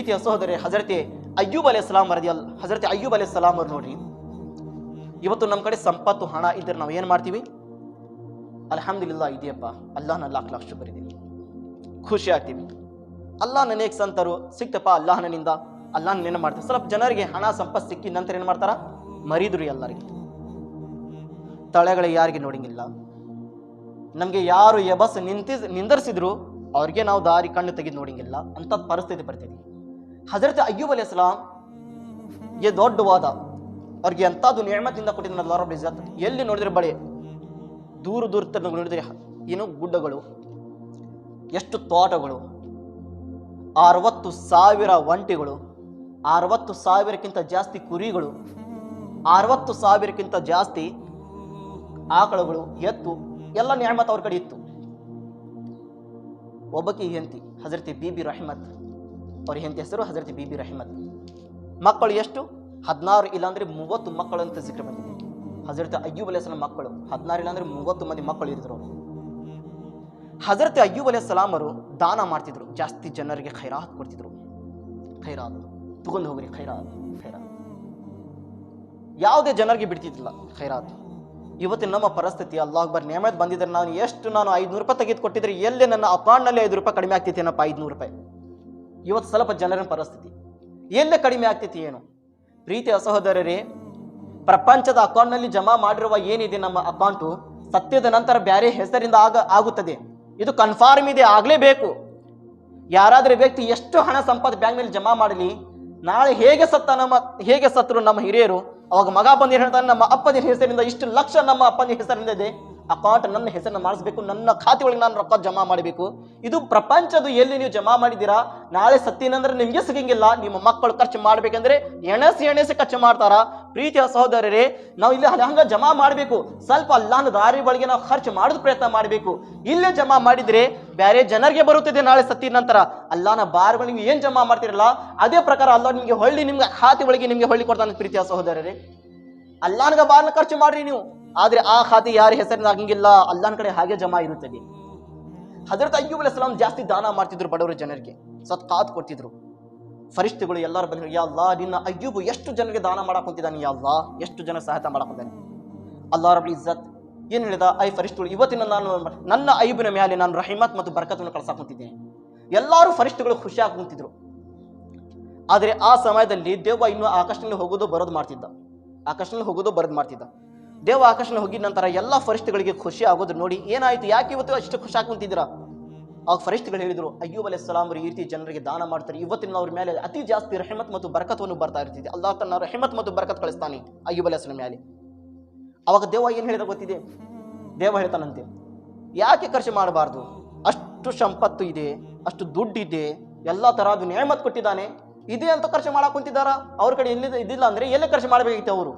ಪ್ರೀತಿಯ ಸಹೋದರಿ ಹಜರತೆ ಅಯ್ಯೂಬ್ ಅಲೆ ಸಲಾಂ ವರದಿ ಅಲ್ ಹಜರತೆ ಅಯ್ಯೂಬ್ ಅಲೆ ಸಲಾಂ ಅವ್ರು ನೋಡ್ರಿ. ಇವತ್ತು ನಮ್ಮ ಕಡೆ ಸಂಪತ್ತು ಹಣ ಇದ್ರೆ ನಾವು ಏನು ಮಾಡ್ತೀವಿ? ಅಲ್ಹಮ್ದಿಲ್ಲ ಇದೆಯಪ್ಪ ಅಲ್ಲಾಹನ ಲಾಕ್ ಲಕ್ಷ ಬರಿದ್ದೀನಿ ಖುಷಿ ಆಗ್ತೀವಿ. ಅಲ್ಲಾಹ್ ನನಗೆ ಸಂತರು, ಸಿಕ್ತಪ್ಪ ಅಲ್ಲಾಹನಿಂದ ಅಲ್ಲಾಹ್ ನೆನ ಮಾಡ್ತಾರೆ ಸ್ವಲ್ಪ ಜನರಿಗೆ ಹಣ, ಸಂಪತ್ತು ಸಿಕ್ಕಿದ ನಂತರ ಏನು ಮಾಡ್ತಾರ? ಮರಿದ್ರು ಎಲ್ಲರಿಗೆ. ತಳೆಗಳಿಗೆ ಯಾರಿಗೆ ನೋಡಿಂಗಿಲ್ಲ. ನಮಗೆ ಯಾರು ಎಬಸ್ ನಿಂತಿಸ್ ನಿಂದರ್ಸಿದ್ರು, ಅವ್ರಿಗೆ ನಾವು ದಾರಿ ಕಣ್ಣು ತೆಗೆದು ನೋಡಿಂಗಿಲ್ಲ. ಅಂತ ಪರಿಸ್ಥಿತಿ ಬರ್ತಿದೆ ಹಜರತ್ ಅಯ್ಯೂಬ್ ಅಲಿ ಇಸ್ಲಾಂ ಎ ದೊಡ್ಡ ವಾದ ಅವ್ರಿಗೆ ಎಂಥದ್ದು ನೇಮತಿಂದ ಕೊಟ್ಟಿದ್ದ ಅಲ್ಲಾಹ್ ರಬ್ಬುಲ್ ಇಜ್ಜತ್. ಎಲ್ಲಿ ನೋಡಿದ್ರೆ ಬಳಿ ದೂರ ದೂರ ನೋಡಿದ್ರೆ ಏನು ಗುಡ್ಡಗಳು, ಎಷ್ಟು ತೋಟಗಳು, ಅರವತ್ತು ಸಾವಿರ ಒಂಟಿಗಳು, ಅರವತ್ತು ಸಾವಿರಕ್ಕಿಂತ ಜಾಸ್ತಿ ಕುರಿಗಳು, ಅರವತ್ತು ಸಾವಿರಕ್ಕಿಂತ ಜಾಸ್ತಿ ಆಕಳುಗಳು ಎತ್ತು, ಎಲ್ಲ ನ್ಯಾಮತ್ ಅವ್ರ ಕಡೆ ಇತ್ತು. ಒಬ್ಬಕಿ ಹೆಂತಿ ಹಜರತಿ ಬಿಬಿ ರಹಿಮತ್ ಅವ್ರ ಹೆಂಡತಿ ಹೆಸರು ಬಿ ಬಿ ರಹಿಮತ್ ಮಕ್ಕಳು ಎಷ್ಟು? ಹದಿನಾರು ಇಲ್ಲಾಂದ್ರೆ ಮೂವತ್ತು ಮಕ್ಕಳು ಅಂತ ಜಿಕ್ರ ಬಂದಿದೆ. ಹಜರತ್ ಅಯ್ಯೂಬ್ ಅಲೈಸ್ಲಾಂ ಮಕ್ಕಳು. ಹದಿನಾರು ಇಲ್ಲಾಂದ್ರೆ ಮೂವತ್ತು ಮಂದಿ ಮಕ್ಕಳು ಇದ್ದರು. ಅವರು ಹಜರತ್ ಅಯ್ಯೂಬ್ ಸಲಾಮರು ದಾನ ಮಾಡ್ತಿದ್ರು. ಜಾಸ್ತಿ ಜನರಿಗೆ ಖೈರಾತ್ ಕೊಡ್ತಿದ್ರು. ಖೈರಾತ್. ತಗೊಂಡು ಹೋಗ್ರಿ, ಖೈರಾತ್ ಖೈರಾತ್. ಯಾವುದೇ ಜನರಿಗೆ ಬಿಡ್ತಿದ್ದಿಲ್ಲ ಖೈರಾತ್. ಇವತ್ತಿನ ನಮ್ಮ ಪರಿಸ್ಥಿತಿ, ಅಲ್ಲಾಹ್ ಅಕ್ಬರ್ ನೇಮತ್ ಬಂದಿದ್ರೆ ನಾನು ಎಷ್ಟು, ನಾನು ಐದುನೂರು ರೂಪಾಯಿ ತೆಗೆದುಕೊಟ್ಟಿದ್ರೆ ಎಲ್ಲಿ ನನ್ನ ಅಕೌಂಟ್ನಲ್ಲಿ ಐದು ರೂಪಾಯಿ ಕಡಿಮೆ ಆಗ್ತಿತ್ತೇನಪ್ಪ, ಐದುನೂರು ರೂಪಾಯಿ. ಇವತ್ತು ಸ್ವಲ್ಪ ಜನರ ಪರಿಸ್ಥಿತಿ. ಎಲ್ಲ ಕಡಿಮೆ ಆಗ್ತೈತಿ ಏನು? ಪ್ರೀತಿ ಅಸಹೋದರರೇ ಪ್ರಪಂಚದ ಅಕೌಂಟ್ನಲ್ಲಿ ಜಮಾ ಮಾಡಿರುವ ಏನಿದೆ ನಮ್ಮ ಅಕೌಂಟು ಸತ್ಯದ ನಂತರ ಬೇರೆ ಹೆಸರಿಂದ ಆಗ, ಆಗುತ್ತದೆ. ಇದು ಕನ್ಫರ್ಮ್ ಇದೆ, ಆಗಲೇಬೇಕು. ಯಾರಾದರೂ ವ್ಯಕ್ತಿ ಎಷ್ಟು ಹಣ ಸಂಪತ್ತು ಬ್ಯಾಂಕ್ನಲ್ಲಿ ಜಮಾ ಮಾಡಲಿ, ನಾಳೆ ಹೇಗೆ ಸತ್ತ ನಮ್ಮ, ಹೇಗೆ ಸತ್ತರು ನಮ್ಮ ಹಿರಿಯರು? ಅವಾಗ ಮಗ ಬಂದಿರ ಹೇಳ್ತಾನೆ ನಮ್ಮ ಅಪ್ಪನ ಹೆಸರಿಂದ, ಇಷ್ಟು ಲಕ್ಷ ನಮ್ಮ ಅಪ್ಪನ ಹೆಸರಿಂದ ಇದೆ. ಅಕೌಂಟ್ ನನ್ನ ಹೆಸರನ್ನ ಮಾಡಿಸ್ಬೇಕು, ನನ್ನ ಖಾತೆ ಒಳಗೆ ನಾನು ರೊಕ್ಕ ಜಮಾ ಮಾಡಬೇಕು. ಇದು ಪ್ರಪಂಚದ ಎಲ್ಲಿ ನೀವು ಜಮಾ ಮಾಡಿದ್ದೀರಾ? ನಾಳೆ ಸತ್ತಿನಂದ್ರೆ ನಿಮ್ಗೆ ಸಿಗಂಗಿಲ್ಲ. ನಿಮ್ಮ ಮಕ್ಕಳು ಖರ್ಚು ಮಾಡ್ಬೇಕಂದ್ರೆ ಎಣಸಿ ಎಣಸಿ ಖರ್ಚು ಮಾಡ್ತಾರ. ಪ್ರೀತಿಯ ಸಹೋದರರೇ, ನಾವು ಇಲ್ಲಿ ಹಂಗ ಜಮಾ ಮಾಡಬೇಕು. ಸ್ವಲ್ಪ ಅಲ್ಲಾನ ದಾರಿ ಒಳಗೆ ನಾವು ಖರ್ಚು ಮಾಡೋದು ಪ್ರಯತ್ನ ಮಾಡಬೇಕು. ಇಲ್ಲೇ ಜಮಾ ಮಾಡಿದ್ರೆ ಬೇರೆ ಜನರಿಗೆ ಬರುತ್ತಿದೆ ನಾಳೆ ಸತ್ತಿದ ನಂತರ. ಅಲ್ಲಾನ ಬಾರ್ಗಳು ನೀವು ಏನ್ ಜಮಾ ಮಾಡ್ತಿರಲ್ಲ, ಅದೇ ಪ್ರಕಾರ ಅಲ್ಲ ನಿಮ್ಗೆ ಹೊಳ್ಳಿ ನಿಮ್ಗೆ ಖಾತೆ ಒಳಗೆ ನಿಮಗೆ ಹೊಳ್ಳಿ ಕೊಡ್ತಾನೆ ಪ್ರೀತಿಯ ಸಹೋದರರೇ. ಅಲ್ಲಾನ್ಗ ಬಾರ್ನ ಖರ್ಚು ಮಾಡ್ರಿ ನೀವು. ಆದ್ರೆ ಆ ಖಾತೆ ಯಾರ ಹೆಸರಿನ ಆಗಂಗಿಲ್ಲ ಅಲ್ಲಾನ್ ಕಡೆ ಹಾಗೆ ಜಮಾ ಇರುತ್ತದೆ. ಹಜರತ್ ಅಯ್ಯೂಬ್ ಅಲೈಹಿಸ್ಸಲಾಂ ಜಾಸ್ತಿ ದಾನ ಮಾಡ್ತಿದ್ರು ಬಡವರ ಜನರಿಗೆ. ಸತ್ಕಾತ್ ಕೊಡ್ತಿದ್ರು. ಫರಿಷ್ಠಗಳು ಎಲ್ಲರೂ ಬಂದ್ರು, ಯಾ ಅಲ್ಲಾ, ನಿನ್ನ ಅಯ್ಯೂಬು ಎಷ್ಟು ಜನರಿಗೆ ದಾನ ಮಾಡಕೊಂತಿದ್ದಾನೆ ಯಾ ಅಲ್ಲಾ, ಎಷ್ಟು ಜನ ಸಹಾಯ ಮಾಡಕ್ ಕುಂತಾನೆ ಅಲ್ಲಾ ರಬ್ ಇಜ್ಜತ್. ಏನ್ ಹೇಳಿದ? ಐ ಫರಿಷ್ಠಗಳು ಇವತ್ತಿನ ನಾನು ನನ್ನ ಅಯ್ಯೂಬಿನ ಮೇಲೆ ನಾನು ರಹಿಮತ್ ಮತ್ತು ಬರ್ಕತನ್ನು ಕಳ್ಸಾಕ್ ಕುಂತಿದ್ದೇನೆ. ಎಲ್ಲರೂ ಫರಿಷ್ಠಗಳು ಖುಷಿ ಕುಂತಿದ್ರು. ಆದರೆ ಆ ಸಮಯದಲ್ಲಿ ದೇವ ಇನ್ನು ಆಕಾಶನಲ್ಲಿ ಹೋಗೋದು ಬರೋದು ಮಾಡ್ತಿದ್ದ. ಆಕಾಶನಲ್ಲಿ ಹೋಗೋದು ಬರೋದು ಮಾಡ್ತಿದ್ದ. ದೇವ ಆಕರ್ಷಣ ಹೋಗಿದ ನಂತರ ಎಲ್ಲ ಫರಿಷ್ಠಗಳಿಗೆ ಖುಷಿ ಆಗೋದು ನೋಡಿ ಏನಾಯ್ತು? ಯಾಕೆ ಇವತ್ತು ಅಷ್ಟು ಖುಷಿ ಕುಂತಿದ್ದೀರಾ ಆ ಫರಿಷ್ಠಗಳು ಹೇಳಿದ್ರು, ಅಯ್ಯೂಬ್ ಅಲೈ ಅವರು ಈ ರೀತಿ ಜನರಿಗೆ ದಾನ ಮಾಡ್ತಾರೆ. ಇವತ್ತಿನ ಅವ್ರ ಮೇಲೆ ಅತಿ ಜಾಸ್ತಿ ರಹಮತ್ ಮತ್ತು ಬರಕತ್ವನ್ನು ಬರ್ತಾ ಇರ್ತಿದೆ ಅಲ್ಲಾ ತನ್ನ ರಹಮತ್ ಮತ್ತು ಬರ್ಕತ್ ಕಳಿಸ್ತಾನೆ ಅಯ್ಯೂಬ್ ಅಲೈ ಸಲಾಂ ಮೇಲೆ. ಅವಾಗ ದೇವ ಏನು ಹೇಳಿದ ಗೊತ್ತಿದೆ? ದೇವ ಹೇಳ್ತಾನಂತೆ, ಯಾಕೆ ಖರ್ಚು ಮಾಡಬಾರ್ದು? ಅಷ್ಟು ಸಂಪತ್ತು ಇದೆ, ಅಷ್ಟು ದುಡ್ಡಿದೆ ಎಲ್ಲ ಥರದ್ದು ನೇಮತ್ ಕೊಟ್ಟಿದ್ದಾನೆ. ಇದೆ ಅಂತ ಖರ್ಚು ಮಾಡಕ್ ಕುಂತಿದ್ದಾರಾ? ಅವ್ರ ಕಡೆ ಎಲ್ಲಿದೆ? ಇದಿಲ್ಲ ಅಂದ್ರೆ ಎಲ್ಲೇ ಖರ್ಚು ಮಾಡಬೇಕಿತ್ತು ಅವರು?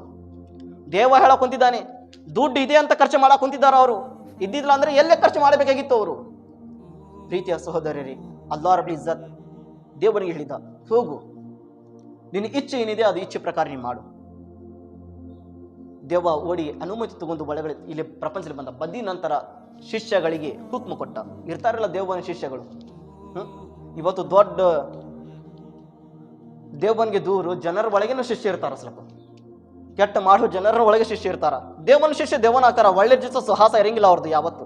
ದೇವ ಹೇಳ ಕುಂತಿದ್ದಾನೆ, ದುಡ್ಡು ಇದೆ ಅಂತ ಖರ್ಚು ಮಾಡಕ್ ಕುಂತಿದ್ದಾರ ಅವರು? ಇದ್ದಿದ್ಲ ಅಂದ್ರೆ ಎಲ್ಲೇ ಖರ್ಚು ಮಾಡಬೇಕಾಗಿತ್ತು ಅವರು? ಪ್ರೀತಿಯ ಸಹೋದರರಿ ಅಲ್ಲಾ ರಬ್ ಇಜ್ಜತ್ ದೇವನಿಗೆ ಹೇಳಿದ, ಹೋಗು, ನಿನ್ನ ಇಚ್ಛೆ ಏನಿದೆ ಅದು ಇಚ್ಛೆ ಪ್ರಕಾರ ನೀನು ಮಾಡು. ದೇವ ಓಡಿ ಅನುಮತಿ ತಗೊಂಡು ಒಳಗಡೆ ಇಲ್ಲಿ ಪ್ರಪಂಚದಲ್ಲಿ ಬಂದ, ಬಂದಿ ನಂತರ ಶಿಷ್ಯಗಳಿಗೆ ಹುಕ್ಮ ಕೊಟ್ಟ. ಇರ್ತಾರಲ್ಲ ದೇವನ ಶಿಷ್ಯಗಳು? ಇವತ್ತು ದೊಡ್ಡ ದೇವನಿಗೆ ದೂರು, ಜನರ ಒಳಗಿನ ಶಿಷ್ಯ ಇರ್ತಾರ ಸ್ವಲ್ಪ. ಕೆಟ್ಟ ಮಾಡುವ ಜನರ ಒಳಗೆ ಶಿಷ್ಯ ಇರ್ತಾರ ದೇವನ ಶಿಷ್ಯ ದೇವನ ಆಕಾರ, ಒಳ್ಳೆ ಜಿಸ ಸುಹಾಸ ಇರಂಗಿಲ್ಲ ಅವ್ರದ್ದು ಯಾವತ್ತು.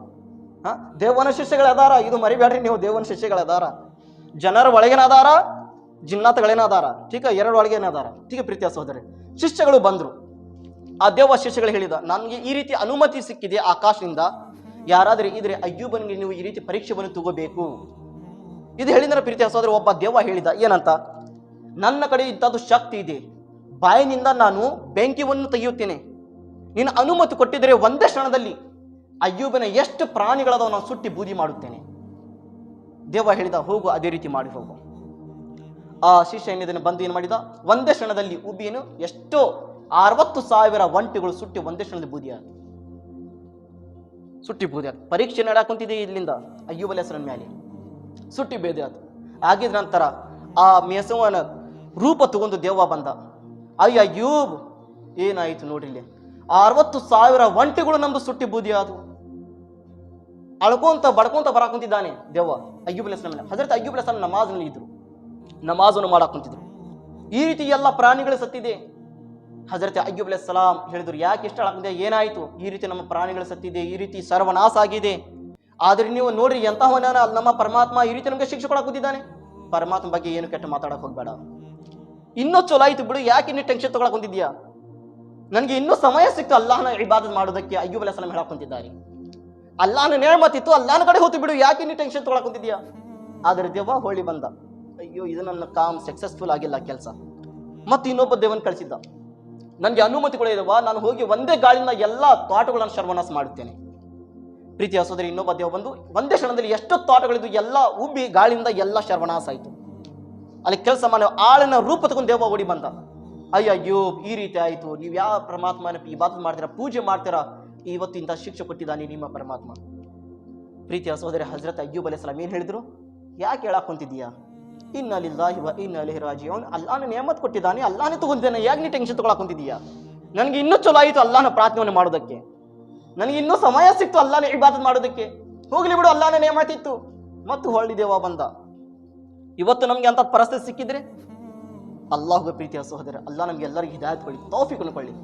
ಹಾ? ದೇವನ ಶಿಷ್ಯಗಳದಾರ ಇದು ಮರಿಬೇಡ್ರಿ ನೀವು ದೇವನ ಶಿಷ್ಯಗಳ ಅದಾರ ಜನರ ಒಳಗೇನಾದಾರ ಅದಾರ ಜಿನ್ನಾತಗಳೇನ ಅದಾರ ಠೀಕ ಎರಡು ಒಳಗೇನ ಅದಾರ ಠೀಕ ಪ್ರೀತಿಯ ಸಹೋದರಿ, ಶಿಷ್ಯಗಳು ಬಂದರು. ಆ ದೇವ ಶಿಷ್ಯಗಳು ಹೇಳಿದ, ನನಗೆ ಈ ರೀತಿ ಅನುಮತಿ ಸಿಕ್ಕಿದೆ ಆಕಾಶದಿಂದ. ಯಾರಾದ್ರೆ ಇದ್ರೆ ಅಯ್ಯೂಬನಿಗೆ ನೀವು ಈ ರೀತಿ ಪರೀಕ್ಷೆವನ್ನು ತಗೋಬೇಕು. ಇದು ಹೇಳಿದ್ರೆ ಪ್ರೀತಿಯ ಸಹೋದರಿ, ಒಬ್ಬ ದೇವ ಹೇಳಿದ, ಏನಂತ? ನನ್ನ ಕಡೆ ಇಂಥದ್ದು ಶಕ್ತಿ ಇದೆ. ಬಾಯಿನಿಂದ ನಾನು ಬೆಂಕಿಯನ್ನು ತೆಗೆಯುತ್ತೇನೆ. ನೀನು ಅನುಮತಿ ಕೊಟ್ಟಿದ್ರೆ ಒಂದೇ ಕ್ಷಣದಲ್ಲಿ ಅಯ್ಯೂಬನ ಎಷ್ಟು ಪ್ರಾಣಿಗಳದವ ನಾನು ಸುಟ್ಟಿ ಬೂದಿ ಮಾಡುತ್ತೇನೆ. ದೇವ ಹೇಳಿದ, ಹೋಗು, ಅದೇ ರೀತಿ ಮಾಡಿ ಹೋಗು. ಆ ಶಿಷ್ಯ ಏನಿದನ್ನು ಬಂದು ಏನು ಮಾಡಿದ? ಒಂದೇ ಕ್ಷಣದಲ್ಲಿ ಉಬ್ಬಿಯನ್ನು ಎಷ್ಟೋ ಅರವತ್ತು ಸಾವಿರ ಒಂಟಿಗಳು ಸುಟ್ಟಿ ಒಂದೇ ಕ್ಷಣದಲ್ಲಿ ಬೂದಿಯಾದ ಸುಟ್ಟಿ ಬೂದಿಯಾದ ಪರೀಕ್ಷೆ ನಡಾಕುಂತಿದೆ ಇಲ್ಲಿಂದ? ಅಯ್ಯೂಬಲ ಹೆಸರಿನ ಮೇಲೆ ಸುಟ್ಟಿ ಬೇದಿ ಆಗಿದ ನಂತರ ಆ ಮೇಸವನ ರೂಪ ತಗೊಂಡು ದೇವ ಬಂದ. ಅಯ್ಯ ಅಯ್ಯೂಬ್ ಏನಾಯಿತು ನೋಡ್ರಿ ಇಲ್ಲಿ? ಆ ಅರವತ್ತು ಸಾವಿರ ಒಂಟಿಗಳು ನಮ್ದು ಸುಟ್ಟಿ ಬೂದಿ ಆದವು ಅಳ್ಕೊಂತ ಬಡ್ಕೊಂತ ಬರಾಕುಂತಿದ್ದಾನೆ ದೇವ ಅಯ್ಯೂಬ್ ಅಲೈಹಿಸ್ಲಾಂ ಹಜರತ್ ಅಯ್ಯೂಬ್ ಅಲೈಹಿಸ್ಲಾಂ ನಮಾಜ್ನಲ್ಲಿ ಇದ್ರು. ನಮಾಜನ್ನು ಮಾಡಾಕುಂತಿದ್ರು ಈ ರೀತಿ ಎಲ್ಲ ಪ್ರಾಣಿಗಳು ಸತ್ತಿದೆ. ಹಜರತ್ ಅಯ್ಯೂಬ್ ಅಲೈಹಿ ಸಲಾಂ ಹೇಳಿದ್ರು, ಯಾಕೆ ಇಷ್ಟ ಆಗಿದೆ ಏನಾಯಿತು? ಈ ರೀತಿ ನಮ್ಮ ಪ್ರಾಣಿಗಳು ಸತ್ತಿದೆ, ಈ ರೀತಿ ಸರ್ವನಾಶ ಆಗಿದೆ. ಆದ್ರೆ ನೀವು ನೋಡ್ರಿ ಎಂತಹವನ ನಮ್ಮ ಪರಮಾತ್ಮ ಈ ರೀತಿ ನಮಗೆ ಶಿಕ್ಷೆ ಕೊಡಕ್ ಕೂತಿದ್ದಾನೆ. ಪರಮಾತ್ಮ ಬಗ್ಗೆ ಏನು ಕೆಟ್ಟ ಮಾತಾಡಕ್ ಹೋಗ್ಬೇಡ. ಇನ್ನೂ ಚಲೋ ಆಯ್ತು ಬಿಡು, ಯಾಕೆ ಇನ್ನೂ ಟೆನ್ಷನ್ ತಗೊಳಕ್ ಹೊಂದಿದ್ಯಾ? ನನಗೆ ಇನ್ನೂ ಸಮಯ ಸಿಕ್ತು ಅಲ್ಲಾಹನ ಇಬಾದತ್ ಮಾಡೋದಕ್ಕೆ, ಅಯ್ಯೂಬ್ ಅಲೈಹಿ ಸಲಾಂ ಹೇಳಕ್ ಕುಂತಿದ್ದಾರೆ ಅಲ್ಲಾಹನ ನೇಮತ್ತಿತ್ತು, ಅಲ್ಲಾಹನ ಕಡೆ ಹೋತು ಬಿಡು, ಯಾಕೆ ಇನ್ನೂ ಟೆನ್ಷನ್ ತಗೊಳಕ್ ಹೊಂದಿದ್ಯಾ? ಆದ್ರೆ ದೇವ ಹೋಳಿ ಬಂದ. ಅಯ್ಯೋ, ಇದು ನನ್ನ ಕಾಮ್ ಸಕ್ಸಸ್ಫುಲ್ ಆಗಿಲ್ಲ ಕೆಲಸ. ಮತ್ತೆ ಇನ್ನೊಬ್ಬ ದೇವನ್ ಕಳಿಸಿದ್ದ. ನನಗೆ ಅನುಮತಿಗಳು ಇದಾವ ನಾನು ಹೋಗಿ ಒಂದೇ ಗಾಳಿನ ಎಲ್ಲ ತೋಟಗಳನ್ನು ಸರ್ವನಾಶ ಮಾಡುತ್ತೇನೆ. ಪ್ರೀತಿ ಸೋದರಿ ಇನ್ನೊಬ್ಬ ದೇವ ಬಂದು, ಒಂದೇ ಕ್ಷಣದಲ್ಲಿ ಎಷ್ಟು ತೋಟಗಳಿದ್ದು ಎಲ್ಲ ಉಬ್ಬಿ ಗಾಳಿಯಿಂದ ಎಲ್ಲ ಸರ್ವನಾಶ ಆಯಿತು. ಅಲ್ಲಿ ಕೆಲಸ ಮಾಡಿ ಆಳಿನ ರೂಪ ತಗೊಂಡು ದೇವ ಓಡಿ ಬಂದ. ಅಯ್ಯಯ್ಯೋ ಈ ರೀತಿ ಆಯಿತು. ನೀವು ಯಾವ ಪರಮಾತ್ಮನ ಈ ಬಾತ್ ಮಾಡ್ತೀರಾ? ಪೂಜೆ ಮಾಡ್ತೀರಾ? ಇವತ್ತು ಇಂಥ ಶಿಕ್ಷೆ ಕೊಟ್ಟಿದ್ದಾನೆ ನಿಮ್ಮ ಪರಮಾತ್ಮ. ಪ್ರೀತಿಯ ಸಹೋದರಿ ಹಜರತ್ ಅಯ್ಯೂಬ್ ಅಲೈಹಿ ಸಲಾಮ್ ಏನು ಹೇಳಿದ್ರು? ಯಾಕೆ ಹೇಳಕ್ ಕುಂತಿದ್ದೀಯಾ ಇನ್ನಲಿಲ್ಲಾಹಿ ವ ಇನ್ನಲ್ಲಿ ರಾಜಿ ಅವನು ಅಲ್ಲಾನ ನೇಮತ್ ಕೊಟ್ಟಿದ್ದಾನೆ ಅಲ್ಲಾನೇ ತಗೊಂಡಿದ್ದಾನೆ. ಯಾಕೆ ನೀ ಟೆನ್ಷನ್ ತಗೊಳಕ್ ನನಗೆ ಇನ್ನೂ ಚಲೋ ಆಯಿತು ಅಲ್ಲಾನ ಪ್ರಾರ್ಥನೆ ಮಾಡೋದಕ್ಕೆ. ನನಗೆ ಇನ್ನೂ ಸಮಯ ಸಿಕ್ತು ಅಲ್ಲಾನ ಇಬಾದತ್ ಮಾಡೋದಕ್ಕೆ. ಹೋಗ್ಲಿ ಬಿಡು ಅಲ್ಲಾನ ನೇಮತ್ತಿತ್ತು ಮತ್ತು ಹೊಳ್ಳಿ ದೇವ ಬಂದ. ಇವತ್ತು ನಮಗೆ ಅಂತ ಪರಿಸ್ಥಿತಿ ಸಿಕ್ಕಿದ್ರೆ? ಅಲ್ಲಾಹುಗ ಪ್ರೀತಿಯ ಸಹೋದರ ಅಲ್ಲ ನಮ್ಗೆ ಎಲ್ಲರಿಗೂ ಹಿದಾಯತ್ ಕೊಡಿ, ತೌಫಿಕನ್ನು ಕೊಳ್ಳಿ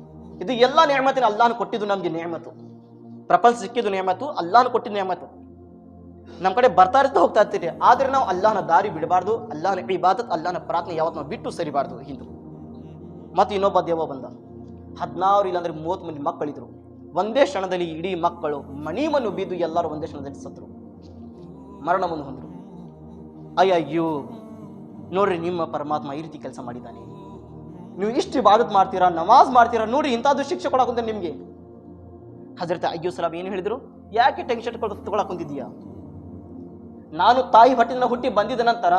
ಇದು ಎಲ್ಲ ನೇಮತಿನ ಅಲ್ಲಾನು ಕೊಟ್ಟಿದ್ದು ನಮಗೆ ನೇಮತು ಪ್ರಪಂಚ ಸಿಕ್ಕಿದ್ದು ನೇಮತು ಅಲ್ಲಾನು ಕೊಟ್ಟಿದ್ದು ನೇಮತು ನಮ್ಮ ಕಡೆ ಬರ್ತಾ ಇರ್ತಾ ಹೋಗ್ತಾ ಇರ್ತೀರಿ, ಆದ್ರೆ ನಾವು ಅಲ್ಲಾನ ದಾರಿ ಬಿಡಬಾರ್ದು, ಅಲ್ಲಾಹನ ಇಬಾದತ್ ಅಲ್ಲಾನ ಪ್ರಾರ್ಥನೆ ಯಾವತ್ತು ನಾವು ಬಿಟ್ಟು ಸರಿಬಾರ್ದು ಹಿಂದೂ. ಮತ್ತು ಇನ್ನೊಬ್ಬ ದೇವ ಬಂದ. ಹದಿನಾರು ಇಲ್ಲಾಂದ್ರೆ ಮೂವತ್ತು ಮಂದಿ ಮಕ್ಕಳಿದ್ರು ಒಂದೇ ಕ್ಷಣದಲ್ಲಿ ಇಡೀ ಮಕ್ಕಳು ಮಣಿ ಬಿದ್ದು ಎಲ್ಲರೂ ಒಂದೇ ಕ್ಷಣದಲ್ಲಿ ಸತ್ರು ಮರಣವನ್ನು ಹೊಂದರು. ಅಯ್ಯಯ್ಯೋ, ನೋಡ್ರಿ ನಿಮ್ಮ ಪರಮಾತ್ಮ ಈ ರೀತಿ ಕೆಲಸ ಮಾಡಿದ್ದಾನೆ. ನೀವು ಇಷ್ಟು ಇಬಾದತ್ ಮಾಡ್ತೀರಾ, ನಮಾಜ್ ಮಾಡ್ತೀರಾ, ನೋಡಿ ಇಂಥದ್ದು ಶಿಕ್ಷೆ ಕೊಡಕುಂತ ನಿಮಗೆ. ಹಜರತ್ ಅಯ್ಯೋ ಸಲಾಮ್ ಏನು ಹೇಳಿದ್ರು? ಯಾಕೆ ಟೆನ್ಷನ್ ತಗೊಳಕ್ ನಾನು ತಾಯಿ ಬಟ್ಟಿನ ಹುಟ್ಟಿ ಬಂದಿದ ನಂತರ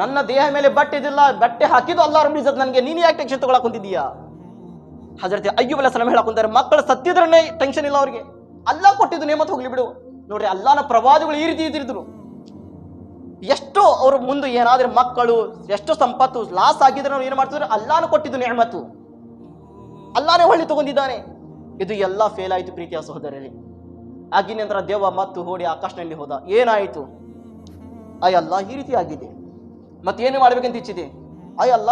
ನನ್ನ ದೇಹ ಮೇಲೆ ಬಟ್ಟೆ ಇದಿಲ್ಲ ಬಟ್ಟೆ ಹಾಕಿದ್ದು ಅಲ್ಲ ರಬ್ಬಿಸದ್ ನನಗೆ, ನೀನು ಯಾಕೆ ಟೆನ್ಷನ್ ತಗೊಳಕ್ ಕುಂತಿದ್ದೀಯಾ? ಹಜರತ್ ಅಯ್ಯು ಅಲ್ಲ ಸಲಾಮ್ ಹೇಳಕ್ ಕುಂತಾರೆ, ಮಕ್ಕಳು ಸತ್ತಿದ್ರನ್ನೇ ಟೆನ್ಷನ್ ಇಲ್ಲ ಅವ್ರಿಗೆ. ಅಲ್ಲ ಕೊಟ್ಟಿದ್ದು ನೇಮತ್ ಹೋಗ್ಲಿ ಬಿಡು. ನೋಡ್ರಿ ಅಲ್ಲಾನ ಪ್ರವಾದಿಗಳು ಈ ರೀತಿ ಇದ್ದಿದ್ರು. ಎಷ್ಟು ಅವ್ರ ಮುಂದೆ ಏನಾದ್ರೆ ಮಕ್ಕಳು, ಎಷ್ಟು ಸಂಪತ್ತು ಲಾಸ್ ಆಗಿದ್ರೆ ನಾವು ಏನು ಮಾಡ್ತಿದ್ರು? ಅಲ್ಲಾನು ಕೊಟ್ಟಿದ್ದು ನೇಮತ್ತು. ಅಲ್ಲಾನೇ ಹೊಳ್ಳಿ ತಗೊಂಡಿದ್ದಾನೆ. ಇದು ಎಲ್ಲ ಫೇಲ್ ಆಯಿತು ಪ್ರೀತಿಯ ಸಹೋದರಲ್ಲಿ ಆಗಿನ ನಂತರ ದೇವ ಮತ್ತು ಹೋಡಿ ಆಕಾಶನಲ್ಲಿ ಹೋದ. ಏನಾಯಿತು? ಅಯ್ಯಲ್ಲ ಈ ರೀತಿ ಆಗಿದೆ. ಮತ್ತೇನು ಮಾಡ್ಬೇಕಂತ ಇಚ್ಛಿದೆ ಅಯ್ಯಲ್ಲ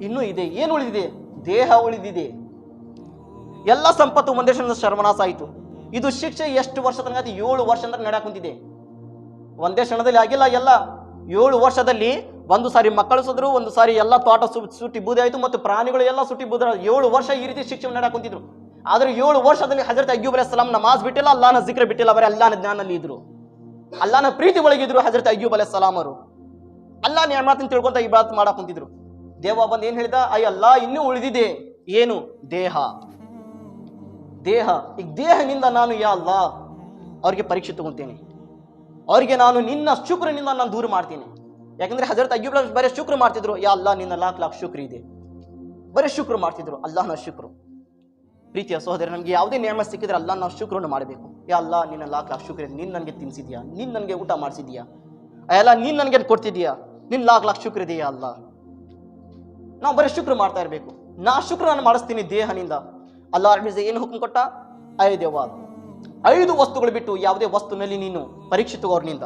ಇನ್ನೂ ಇದೆ. ಏನು ಉಳಿದಿದೆ? ದೇಹ ಉಳಿದಿದೆ. ಎಲ್ಲ ಸಂಪತ್ತು ಒಂದೇ ಶರ್ಮನಾಸ ಆಯಿತು. ಇದು ಶಿಕ್ಷೆ ಎಷ್ಟು ವರ್ಷ ತನಕ ಏಳು ವರ್ಷ ಅಂದ್ರೆ ನಡ್ಯಾಕ್ ಕುಂತಿದೆ. ಒಂದೇ ಕ್ಷಣದಲ್ಲಿ ಆಗಿಲ್ಲ, ಎಲ್ಲ ಏಳು ವರ್ಷದಲ್ಲಿ ಒಂದು ಸಾರಿ ಮಕ್ಕಳು ಸದ್ರು, ಒಂದು ಸಾರಿ ಎಲ್ಲ ತೋಟ ಸು, ಸುಟ್ಟಿ ಬೂದಿ ಆಯಿತು ಮತ್ತು ಪ್ರಾಣಿಗಳು ಎಲ್ಲ ಸುಟ್ಟಿ ಬೂದ ಏಳು ವರ್ಷ ಈ ರೀತಿ ಶಿಕ್ಷೆ ನಡ್ಯಾಕ್ ಕುಂತಿದ್ರು. ಆದ್ರೆ ಏಳು ವರ್ಷದಲ್ಲಿ ಹಜರತ್ ಅಯ್ಯೂಬ್ ಅಲೈಹಿ ಸಲಾಂ ನಮಾಜ್ ಬಿಟ್ಟಿಲ್ಲ ಅಲ್ಲಾನ ಜಿಕ್ರ ಬಿಟ್ಟಿಲ್ಲ, ಬರೀ ಅಲ್ಲಾನ ಜ್ಞಾನಲ್ಲಿ ಇದ್ರು. ಅಲ್ಲಾನ ಪ್ರೀತಿ ಒಳಗಿದ್ರು ಹಜರತ್ ಅಯ್ಯೂಬ್ ಅಲೈಹಿ ಸಲಾಂ ಅವರು. ಅಲ್ಲಾ ಮಾತನ್ನು ತಿಳ್ಕೊಂತ ಈ ಮಾಡಕ್ ಕುಂತಿದ್ರು. ದೇವ ಬಂದು ಏನ್ ಹೇಳಿದ? ಅಯ್ಯ ಅಲ್ಲ, ಇನ್ನೂ ಉಳಿದಿದೆ. ಏನು? ದೇಹ. ದೇಹ. ಈಗ ದೇಹನಿಂದ ನಾನು ಯಾ ಅಲ್ಲ, ಅವ್ರಿಗೆ ಪರೀಕ್ಷೆ ತಗೊಂತೇನೆ. ಅವ್ರಿಗೆ ನಾನು ನಿನ್ನ ಶುಕ್ರನಿಂದ ನಾನು ದೂರ ಮಾಡ್ತೀನಿ. ಯಾಕಂದ್ರೆ ಹಜರತ್ ಅಯ್ಯೂಬ್ ಬರೀ ಶುಕ್ರ ಮಾಡ್ತಿದ್ರು. ಯಾ ಅಲ್ಲ, ನಿನ್ನ ಲಾಕ್ ಲಾಕ್ ಶುಕ್ರ ಇದೆ. ಬರೀ ಶುಕ್ರ ಮಾಡ್ತಿದ್ರು. ಅಲ್ಲಾಹನ ಶುಕ್ರು. ಪ್ರೀತಿಯ ಸಹೋದರ, ನಮಗೆ ಯಾವುದೇ ನೇಮ ಸಿಕ್ಕಿದ್ರೆ ಅಲ್ಲ, ನಾವು ಶುಕ್ರನ್ನು ಮಾಡಬೇಕು. ಯಾ ಅಲ್ಲ, ನಿನ್ನ ಲಾಕ್ ಲಾಕ್ ಶುಕ್ರ ನೀನು ನನಗೆ ತಿನ್ಸಿದ್ಯಾ? ನೀನು ನನಗೆ ಊಟ ಮಾಡಿಸಿದ್ಯಾ? ಅಲ್ಲ, ನೀನು ನನಗೆ ಕೊಡ್ತಿದ್ಯಾ? ನಿನ್ನ ಲಾಕ್ ಲಾಕ್ ಶುಕ್ರ ಇದೆಯಾ ಅಲ್ಲ? ನಾವು ಬರೀ ಶುಕ್ರ ಮಾಡ್ತಾ ಇರಬೇಕು. ನಾ ಶುಕ್ರ ನಾನು ಮಾಡಿಸ್ತೀನಿ ದೇಹನಿಂದ. ಅಲ್ಲ ಅರ್ಮಿಸ ಏನು ಹುಕುಂ ಕೊಟ್ಟ? ಐದೇವ ಐದು ವಸ್ತುಗಳು ಬಿಟ್ಟು ಯಾವುದೇ ವಸ್ತುನಲ್ಲಿ ನೀನು ಪರೀಕ್ಷೆ ತಗೋ ಅವ್ರನಿಂದ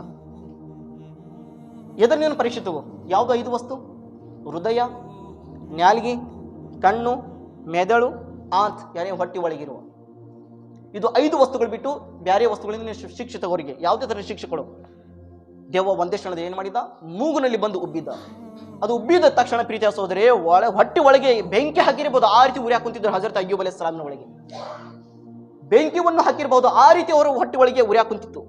ನೀನು ಪರೀಕ್ಷೆ ತಗೋ ಯಾವುದು ಐದು ವಸ್ತು? ಹೃದಯ, ನ್ಯಾಲ್ಗಿ, ಕಣ್ಣು, ಮೆದಳು, ಆಂತ್, ಯಾರೇ ಹೊಟ್ಟಿ ಒಳಗಿರುವ. ಇದು ಐದು ವಸ್ತುಗಳು ಬಿಟ್ಟು ಬೇರೆ ವಸ್ತುಗಳಿಂದ ಶಿಕ್ಷೆ ತಗೋರಿಗೆ ಯಾವುದೇ ಥರ ಶಿಕ್ಷಕರು ದೇವ ಒಂದೇ ಕ್ಷಣದ ಏನು ಮಾಡಿದ? ಮೂಗುನಲ್ಲಿ ಬಂದು ಉಬ್ಬಿದ್ದ. ಅದು ಉಬ್ಬಿದ ತಕ್ಷಣ ಪ್ರೀತಿಯ ಸೋದರೇ ಒಳ ಹೊಟ್ಟೆ ಒಳಗೆ ಬೆಂಕಿ ಹಾಕಿರ್ಬೋದು. ಆ ರೀತಿ ಉರಿ ಹಾಕುತ್ತಿದ್ದರು ಹಜರತ್ ಅಯ್ಯೂಬ್ ಅಲೈಹಿ ಸಲಾಮ್ನ ಒಳಗೆ. ಬೆಂಕಿಯನ್ನು ಹಾಕಿರಬಹುದು. ಆ ರೀತಿ ಅವರು ಹೊಟ್ಟೆ ಒಳಗೆ ಉರಿ ಕುಂತಿತ್ತು.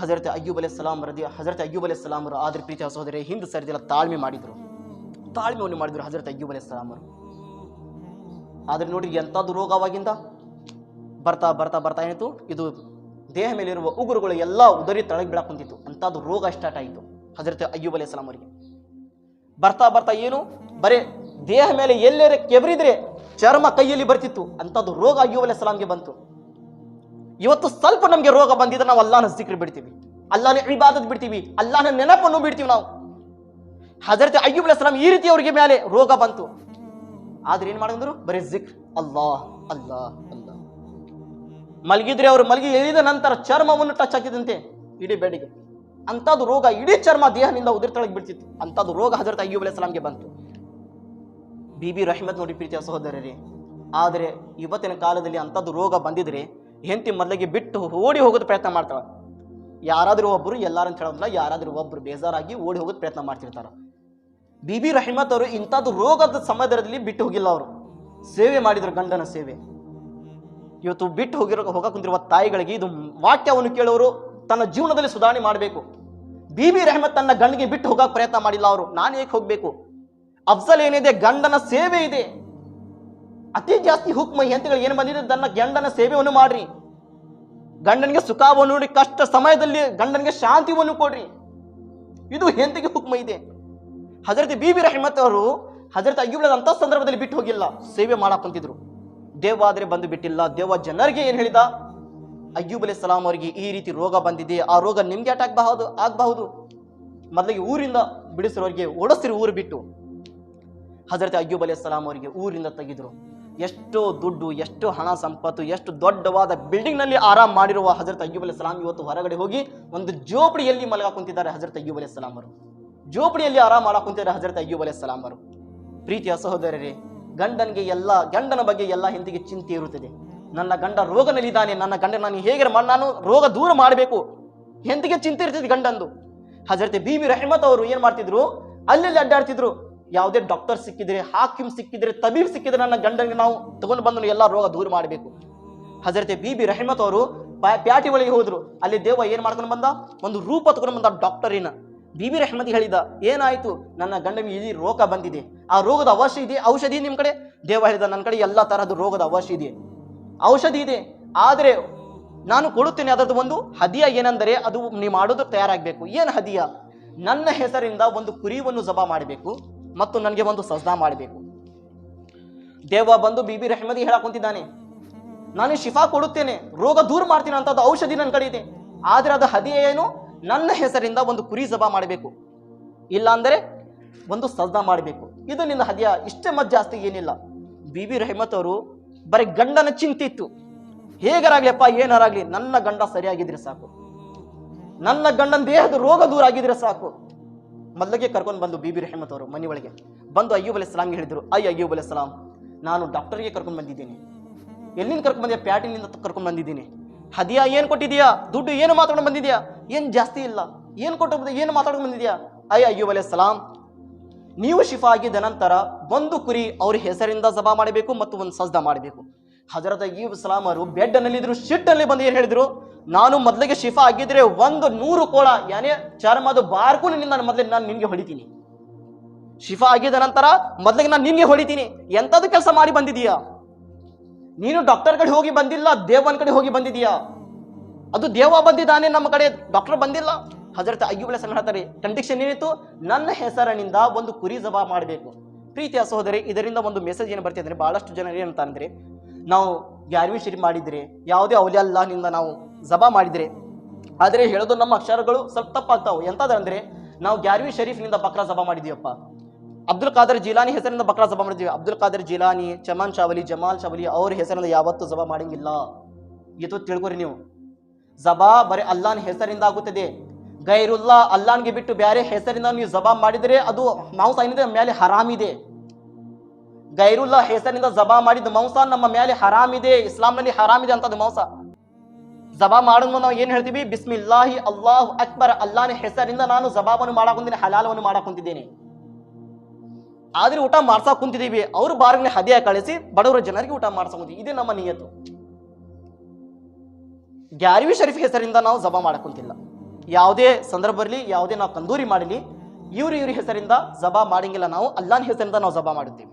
ಹಜರತ್ ಅಯ್ಯೂಬ್ ಅಲೆ ಸಲಾಂ ರದಿ, ಹಜರತ್ ಅಯ್ಯೂಬ್ ಅಲೆ ಸಲಾಂ ಅವರು ಆದ್ರೆ ಪ್ರೀತಿಯ ಸಹೋದರಿ, ಹಿಂದೆ ಸರಿದಿಲ್ಲ ತಾಳ್ಮೆ ಮಾಡಿದ್ರು. ತಾಳ್ಮೆಯನ್ನು ಮಾಡಿದ್ರು ಹಜರತ್ ಅಯ್ಯೂಬ್ ಅಲೆ ಸಲಾಂ ಅವರು. ಆದ್ರೆ ನೋಡಿ ಎಂಥದ್ದು ರೋಗ ಅವಾಗಿಂದ ಬರ್ತಾ ಬರ್ತಾ ಬರ್ತಾ ಏನಿತ್ತು? ಇದು ದೇಹ ಮೇಲಿರುವ ಉಗುರುಗಳು ಎಲ್ಲ ಉದರಿ ತಳಗೆ ಬೀಳಕ್ ಕುಂತಿತ್ತು. ಅಂಥದ್ದು ರೋಗ ಸ್ಟಾರ್ಟ್ ಆಯಿತು ಹಜರತ್ ಅಯ್ಯೂಬ್ ಅಲೆ ಅವರಿಗೆ. ಬರ್ತಾ ಬರ್ತಾ ಏನು? ಬರೇ ದೇಹ ಮೇಲೆ ಎಲ್ಲೆರೆ ಕೆಬರಿದ್ರೆ ಚರ್ಮ ಕೈಯಲ್ಲಿ ಬರ್ತಿತ್ತು, ಅಂಥದ್ದು ರೋಗ ಅಯ್ಯೂಬ್ ಸಲಾಂಗೆ ಬಂತು. ಇವತ್ತು ಸ್ವಲ್ಪ ನಮಗೆ ರೋಗ ಬಂದಿದ್ರೆ ನಾವು ಅಲ್ಲಾನ ಸಿಕ್ರಿ ಬಿಡ್ತೀವಿ. ಅಲ್ಲಾನ ಇಬಾದತ್ ಬಿಡ್ತೀವಿ ಅಲ್ಲಾನ ನೆನಪನ್ನು ಬಿಡ್ತೀವಿ ನಾವು. ಹಜರತ್ ಅಯ್ಯೂಬ್ ಸಲಾಂ ಈ ರೀತಿ ಅವರಿಗೆ ಮೇಲೆ ರೋಗ ಬಂತು. ಆದ್ರೆ ಏನ್ ಮಾಡಿದ್ರು? ಬರೀ ಜಿಕ್ರ್. ಅಲ್ಲಾ ಅಲ್ಲಾ ಅಲ್ಲಾ ಮಲಗಿದ್ರೆ ಅವರು ಮಲಗಿ ಎಳಿದ ನಂತರ ಚರ್ಮವನ್ನು ಟಚ್ ಹಾಕಿದಂತೆ ಇಡೀ ಬೆಡಿಗೆ. ಅಂಥದ್ದು ರೋಗ ಇಡೀ ಚರ್ಮ ದೇಹದಿಂದ ಉದುರ್ತೊಳಗೆ ಬಿಡ್ತಿತ್ತು. ಅಂಥದ್ದು ರೋಗ ಹಜರತ್ ಅಯ್ಯೂಬ್ ಅಲೈಹಿ ಸಲಾಂಗೆ ಬಂತು ಬಿ ರಹಮತ್ ನೋಡಿ ಪ್ರೀತಿಯ ಸಹೋದರರೇ, ಆದರೆ ಇವತ್ತಿನ ಕಾಲದಲ್ಲಿ ಅಂಥದ್ದು ರೋಗ ಬಂದಿದ್ರೆ ಹೆಂಡತಿ ಮೊದಲಿಗೆ ಬಿಟ್ಟು ಓಡಿ ಹೋಗೋದು ಪ್ರಯತ್ನ ಮಾಡ್ತಾಳೆ. ಯಾರಾದರೂ ಒಬ್ಬರು ಎಲ್ಲಾರಂತ ಹೇಳೋದಿಲ್ಲ, ಯಾರಾದರೂ ಒಬ್ಬರು ಬೇಜಾರಾಗಿ ಓಡಿ ಹೋಗೋದು ಪ್ರಯತ್ನ ಮಾಡ್ತಿರ್ತಾರೆ. ಬಿ ಬಿ ರಹಿಮತ್ ಅವರು ಇಂಥದ್ದು ರೋಗದ ಸಮಯದಲ್ಲಿ ಬಿಟ್ಟು ಹೋಗಿಲ್ಲ ಅವರು. ಸೇವೆ ಮಾಡಿದರು ಗಂಡನ ಸೇವೆ. ಇವತ್ತು ಬಿಟ್ಟು ಹೋಗಿರೋ ಹೋಗ ಕುಂತಿರುವ ತಾಯಿಗಳಿಗೆ ಇದು ವಾಕ್ಯವನ್ನು ಕೇಳೋರು ತನ್ನ ಜೀವನದಲ್ಲಿ ಸುಧಾರಣೆ ಮಾಡಬೇಕು. ಬಿ ಬಿ ರೆಹಮತ್ ತನ್ನ ಗಂಡಿಗೆ ಬಿಟ್ಟು ಹೋಗಕ್ಕೆ ಪ್ರಯತ್ನ ಮಾಡಿಲ್ಲ ಅವರು. ನಾನು ಏಕೆ ಹೋಗಬೇಕು? ಅಫ್ಜಲ್ ಏನಿದೆ, ಗಂಡನ ಸೇವೆ ಇದೆ. ಅತಿ ಜಾಸ್ತಿ ಹುಕ್ಮ ಹೆಂತಿಗಳು ಏನು ಬಂದಿದೆ? ತನ್ನ ಗಂಡನ ಸೇವೆಯನ್ನು ಮಾಡ್ರಿ. ಗಂಡನಿಗೆ ಸುಖವನ್ನು ನೋಡಿ ಕಷ್ಟ ಸಮಯದಲ್ಲಿ ಗಂಡನಿಗೆ ಶಾಂತಿಯನ್ನು ಕೊಡ್ರಿ. ಇದು ಹೆಂತಿಗೆ ಹುಕ್ಮ ಇದೆ? ಹಜರತ್ ಬಿಬಿ ರಹಮತ್ ಅವರು ಹಜರತ್ ಅಂತ ಸಂದರ್ಭದಲ್ಲಿ ಬಿಟ್ಟು ಹೋಗಿಲ್ಲ. ಸೇವೆ ಮಾಡಕ್ಕಂತಿದ್ರು ದೇವ ಆದರೆ ಬಂದು ಬಿಟ್ಟಿಲ್ಲ. ದೇವ ಜನರಿಗೆ ಏನು ಹೇಳಿದ? ಅಯ್ಯೂಬ್ ಅಲಿ ಸಲಾಂ ಅವರಿಗೆ ಈ ರೀತಿ ರೋಗ ಬಂದಿದೆ. ಆ ರೋಗ ನಿಮ್ಗೆ ಅಟ್ಯಾಕ್ ಆಗಬಹುದು? ಆಗಬಹುದು? ಮೊದಲಿಗೆ ಊರಿಂದ ಬಿಡಿಸಿರೋರಿಗೆ ಓಡಿಸಿರೋ ಊರು ಬಿಟ್ಟು. ಹಜರತ್ ಅಯ್ಯೂಬ್ ಅಲಿ ಸಲಾಂ ಅವರಿಗೆ ಊರಿಂದ ತೆಗೆದರು. ಎಷ್ಟೋ ದುಡ್ಡು, ಎಷ್ಟು ಹಣ ಸಂಪತ್ತು, ಎಷ್ಟು ದೊಡ್ಡವಾದ ಬಿಲ್ಡಿಂಗ್ನಲ್ಲಿ ಆರಾಮ್ ಮಾಡಿರುವ ಹಜರತ್ ಅಯ್ಯೂಬ್ ಅಲಿ ಸಲಾಂ ಇವತ್ತು ಹೊರಗಡೆ ಹೋಗಿ ಒಂದು ಜೋಪಡಿಯಲ್ಲಿ ಮಲಗಾಕುಂತಿದ್ದಾರೆ ಹಜರತ್ ಅಯ್ಯೂಬ್ ಅಲಿ ಸಲಾಂ ಅವರು. ಜೋಪಡಿಯಲ್ಲಿ ಆರಾಮ್ ಮಾಡಾಕುಂತಿದ್ದಾರೆ ಹಜರತ್ ಅಯ್ಯೂಬ್ ಅಲಿ ಸಲಾಂ ಅವರು. ಪ್ರೀತಿಯ ಸಹೋದರರೇ, ಗಂಡನಿಗೆ ಎಲ್ಲ, ಗಂಡನ ಬಗ್ಗೆ ಎಲ್ಲ ಹಿಂದಿಗೆ ಚಿಂತೆ ಇರುತ್ತದೆ. ನನ್ನ ಗಂಡ ರೋಗನಲ್ಲಿದ್ದಾನೆ, ನನ್ನ ಗಂಡ ನಾನು ಹೇಗೆ ನಾನು ರೋಗ ದೂರ ಮಾಡಬೇಕು? ಹೆಂದಿಗೆ ಚಿಂತೆ ಇರ್ತದೆ ಗಂಡಂದು? ಹಜರತೆ ಭೀಮಿ ರಹಮತ್ ಅವರು ಏನ್ ಮಾಡ್ತಿದ್ರು? ಅಲ್ಲೆಲ್ಲಿ ಅಡ್ಡಾಡ್ತಿದ್ರು. ಯಾವುದೇ ಡಾಕ್ಟರ್ ಸಿಕ್ಕಿದ್ರೆ, ಹಾಕಿಮ್ ಸಿಕ್ಕಿದ್ರೆ, ತಬೀಬ್ ಸಿಕ್ಕಿದ್ರೆ ನನ್ನ ಗಂಡನಿಗೆ ನಾವು ತಗೊಂಡು ಬಂದು ಎಲ್ಲ ರೋಗ ದೂರ ಮಾಡಬೇಕು. ಹಜರತೆ ಬಿಬಿ ರಹಮತ್ ಅವರು ಪ್ಯಾ- ಪ್ಯಾಟಿ ಒಳಗೆ ಹೋದ್ರು. ಅಲ್ಲಿ ದೇವ ಏನ್ ಮಾಡ್ಕೊಂಡು ಬಂದ? ಒಂದು ರೂಪ ತಗೊಂಡು ಬಂದ ಡಾಕ್ಟರಿನ ಬಿ ರಹಮತ್ ಹೇಳಿದ, ಏನಾಯ್ತು? ನನ್ನ ಗಂಡನಿಗೆ ಇಲ್ಲಿ ರೋಗ ಬಂದಿದೆ. ಆ ರೋಗದ ಅವಶ್ಯ ಇದೆ, ಔಷಧಿ ನಿಮ್ ಕಡೆ? ದೇವ ಹೇಳಿದ, ನನ್ನ ಕಡೆ ಎಲ್ಲ ತರಹದ ರೋಗದ ಅವಶ್ಯ ಇದೆ. ಔಷಧಿ ಇದೆ. ಆದರೆ ನಾನು ಕೊಡುತ್ತೇನೆ ಅದರದ್ದು ಒಂದು ಹದಿಯ ಏನೆಂದರೆ ಅದು ನೀವು ಮಾಡೋದು ತಯಾರಾಗಬೇಕು. ಏನು ಹದಿಯ? ನನ್ನ ಹೆಸರಿಂದ ಒಂದು ಕುರಿವನ್ನು ಜಬಾ ಮಾಡಬೇಕು. ಮತ್ತು ನನಗೆ ಒಂದು ಸಜ್ದಾ ಮಾಡಬೇಕು. ದೇವ ಬಂದು ಬಿ ಬಿ ರೆಹಮದಿ ಹೇಳಕೊಂತಿದ್ದಾನೆ ನಾನು ಶಿಫಾ ಕೊಡುತ್ತೇನೆ, ರೋಗ ದೂರ ಮಾಡ್ತೀನಿ ಅದು ಔಷಧಿ ನನ್ನ ಕಡೆ ಇದೆ ಆದ್ರೆ ಅದು ಹದಿಯ ಏನು? ನನ್ನ ಹೆಸರಿಂದ ಒಂದು ಕುರಿ ಜಬಾ ಮಾಡಬೇಕು. ಇಲ್ಲಾಂದರೆ ಒಂದು ಸಜ್ದಾ ಮಾಡಬೇಕು. ಇದು ನಿನ್ನ ಹದಿಯ ಇಷ್ಟೇ ಮತ್ ಜಾಸ್ತಿ ಏನಿಲ್ಲ. ಬಿ ಬಿ ರೆಹಮತ್ ಅವರು ಬರೀ ಗಂಡನ ಚಿಂತೆ ಇತ್ತು. ಹೇಗರಾಗ್ಲಿಪ್ಪ ಏನಾರಾಗ್ಲಿ ನನ್ನ ಗಂಡ ಸರಿಯಾಗಿದ್ರೆ ಸಾಕು. ನನ್ನ ಗಂಡನ ದೇಹದ ರೋಗ ದೂರ ಆಗಿದ್ರೆ ಸಾಕು. ಮೊದಲಿಗೆ ಕರ್ಕೊಂಡು ಬಂದು ಬಿ ಬಿ ರೆಹಮತ್ ಅವರು ಮನೆ ಒಳಗೆ. ಬಂದು ಅಯ್ಯೂಬ್ ಅಲಿ ಸಲಾಂಗೆ ಹೇಳಿದ್ರು, ಅಯ್ಯ ಅಯ್ಯೂಬ್ ಅಲಿ ನಾನು ಡಾಕ್ಟರ್ಗೆ ಕರ್ಕೊಂಡು ಬಂದಿದ್ದೀನಿ. ಎಲ್ಲಿಂದ ಕರ್ಕೊಂಡು ಬಂದ್ಯಾ? ಪ್ಯಾಟಿನಿಂದ ಕರ್ಕೊಂಡು ಬಂದಿದ್ದೀನಿ. ಹದಿಯಾ, ಏನು ಕೊಟ್ಟಿದೆಯಾ ದುಡ್ಡು ಏನು ಮಾತಾಡ್ಕೊಂಡು ಬಂದಿದೆಯಾ ಏನು ಜಾಸ್ತಿ ಇಲ್ಲ. ಏನು ಕೊಟ್ಟು ಏನು ಮಾತಾಡ್ಕೊಂಡು ಬಂದಿದೆಯಾ ಅಯ್ಯ ಅಯ್ಯೂಬ್ ಅಲಿ ನೀವು ಶಿಫಾ ಆಗಿದ್ದ ನಂತರ ಒಂದು ಕುರಿ ಅವ್ರ ಹೆಸರಿಂದ ಜಬಾ ಮಾಡಬೇಕು ಮತ್ತು ಒಂದು ಸಜ್ದಾ ಮಾಡಬೇಕು. ಹಜರತ್ ಅಯ್ಯೂಬ್ ಸಲಾಮ್ ಅವರು ಬೆಡ್ ನಲ್ಲಿದ್ರು ಶಿಟ್ಟಲ್ಲಿ ಬಂದು ಏನು ಹೇಳಿದ್ರು? ನಾನು ಮೊದಲಿಗೆ ಶಿಫಾ ಆಗಿದ್ರೆ ಒಂದು ನೂರು ಕೋಳ, ಯಾನೇ ಚರ್ಮದ ಬಾರ್ಕು ನಿನ್ನ ಮೊದ್ಲಿಗೆ ನಾನು ನಿನ್ಗೆ ಹೊಡಿತೀನಿ. ಶಿಫಾ ಆಗಿದ ನಂತರ ಮೊದಲಿಗೆ ನಾನು ನಿನ್ಗೆ ಹೊಡಿತೀನಿ. ಎಂಥದ್ದು ಕೆಲಸ ಮಾಡಿ ಬಂದಿದೀಯಾ? ನೀನು ಡಾಕ್ಟರ್ ಕಡೆ ಹೋಗಿ ಬಂದಿಲ್ಲ, ದೇವನ ಕಡೆ ಹೋಗಿ ಬಂದಿದೀಯಾ? ಅದು ದೇವ ಬಂದಿದ್ದಾನೆ ನಮ್ಮ ಕಡೆ ಡಾಕ್ಟರ್ ಬಂದಿಲ್ಲ. ಹಜರತ್ ಅಯ್ಯೂಬ್ ಸಲಾಂ ಹೇಳ್ತಾರೆ ಏನಿತ್ತು? ನನ್ನ ಹೆಸರಿನಿಂದ ಒಂದು ಕುರಿ ಜಬಾ ಮಾಡಬೇಕು. ಪ್ರೀತಿಯ ಸಹೋದರಿ, ಇದರಿಂದ ಒಂದು ಮೆಸೇಜ್ ಏನು ಬರ್ತಿದೆ ಬಹಳಷ್ಟು ಜನರು ಏನಂತ ಅಂದ್ರೆ ನಾವು ಗ್ಯಾರ್ವಿ ಶರೀಫ್ ಮಾಡಿದರೆ, ಯಾವುದೇ ಅವಲಿ ಅಲ್ಲಾಹ್ನಿಂದ ನಾವು ಜಬಾ ಮಾಡಿದರೆ. ಆದರೆ ಹೇಳೋದು ನಮ್ಮ ಅಕ್ಷರಗಳು ಸ್ವಲ್ಪ ತಪ್ಪಾಗ್ತಾವೆ. ಎಂಥದ್ದಂದರೆ ನಾವು ಗ್ಯಾರ್ವಿ ಶರೀಫ್ನಿಂದ ಬಕ್ರಾ ಜಬಾ ಮಾಡಿದೀವಪ್ಪ. ಅಬ್ದುಲ್ ಖಾದರ್ ಜಿಲಾನಿ ಹೆಸರಿಂದ ಬಕ್ರಾ ಜಬಾ ಮಾಡಿದ್ವಿ. ಅಬ್ದುಲ್ ಖಾದರ್ ಜಿಲಾನಿ, ಚಮನ್ ಶಾವಲಿ ಜಮಾಲ್ ಶಾವಲಿ ಅವ್ರ ಹೆಸರಿಂದ ಯಾವತ್ತೂ ಜಬಾ ಮಾಡಂಗಿಲ್ಲ. ಇದು ತಿಳ್ಕೊರಿ ನೀವು. ಜಬಾ ಬರೀ ಅಲ್ಲಾನ್ ಹೆಸರಿಂದ ಆಗುತ್ತದೆ. ಗೈರುಲ್ಲಾ ಅಲ್ಲಾನ್ಗೆ ಬಿಟ್ಟು ಬೇರೆ ಹೆಸರಿಂದ ನೀವು ಜಬಾ ಮಾಡಿದರೆ ಅದು ನಾವು ಏನಿದೆ ಮೇಲೆ ಹರಾಮಿದೆ ಗೈರುಲ್ಲಾ ಹೆಸರಿಂದ ಜಬಾ ಮಾಡಿದ ಮಾಂಸ ನಮ್ಮ ಮೇಲೆ ಹರಾಮಿದೆ ಇಸ್ಲಾಂನಲ್ಲಿ ಇದೆ ಅಂತದ್ದು ಮಾಂಸ. ಜಬಾ ಮಾಡೋದು ನಾವು ಏನ್ ಹೇಳ್ತೀವಿ? ಬಿಸ್ಮಿಲ್ಲಾಹಿ ಅಲ್ಲಾಹು ಅಕ್ಬರ್, ಅಲ್ಲಾನ ಹೆಸರಿಂದ ನಾನು ಜಬಾವನ್ನು ಮಾಡಕ್ ಕುಂತೀನಿ ಹಲಾಲವನ್ನು ಮಾಡಕ್ ಕುಂತಿದ್ದೇನೆ ಆದ್ರೆ ಊಟ ಮಾಡ್ಸಕ್ ಕುಂತಿದೀವಿ. ಅವ್ರ ಬಾರ್ಗನೆ ಹದಿಯ ಕಳಿಸಿ ಬಡವರ ಜನರಿಗೆ ಊಟ ಮಾಡ್ಸಕ್ ಕುಂತೀವಿ ಇದೇ ನಮ್ಮ ನಿಯತ್ತು. ಗ್ಯಾರಿವಿ ಶರೀಫ್ ಹೆಸರಿಂದ ನಾವು ಜಬಾ ಮಾಡಕ್ ಯಾವುದೇ ಯಾವುದೇ ಬರಲಿ ಯಾವುದೇ ನಾವು ಕಂದೂರಿ ಮಾಡಲಿ ಇವ್ರ ಇವ್ರ ಹೆಸರಿಂದ ಜಬಾ ಮಾಡಂಗಿಲ್ಲ. ನಾವು ಅಲ್ಲಾನ ಹೆಸರಿಂದ ನಾವು ಜಬಾ ಮಾಡುತ್ತೇವೆ.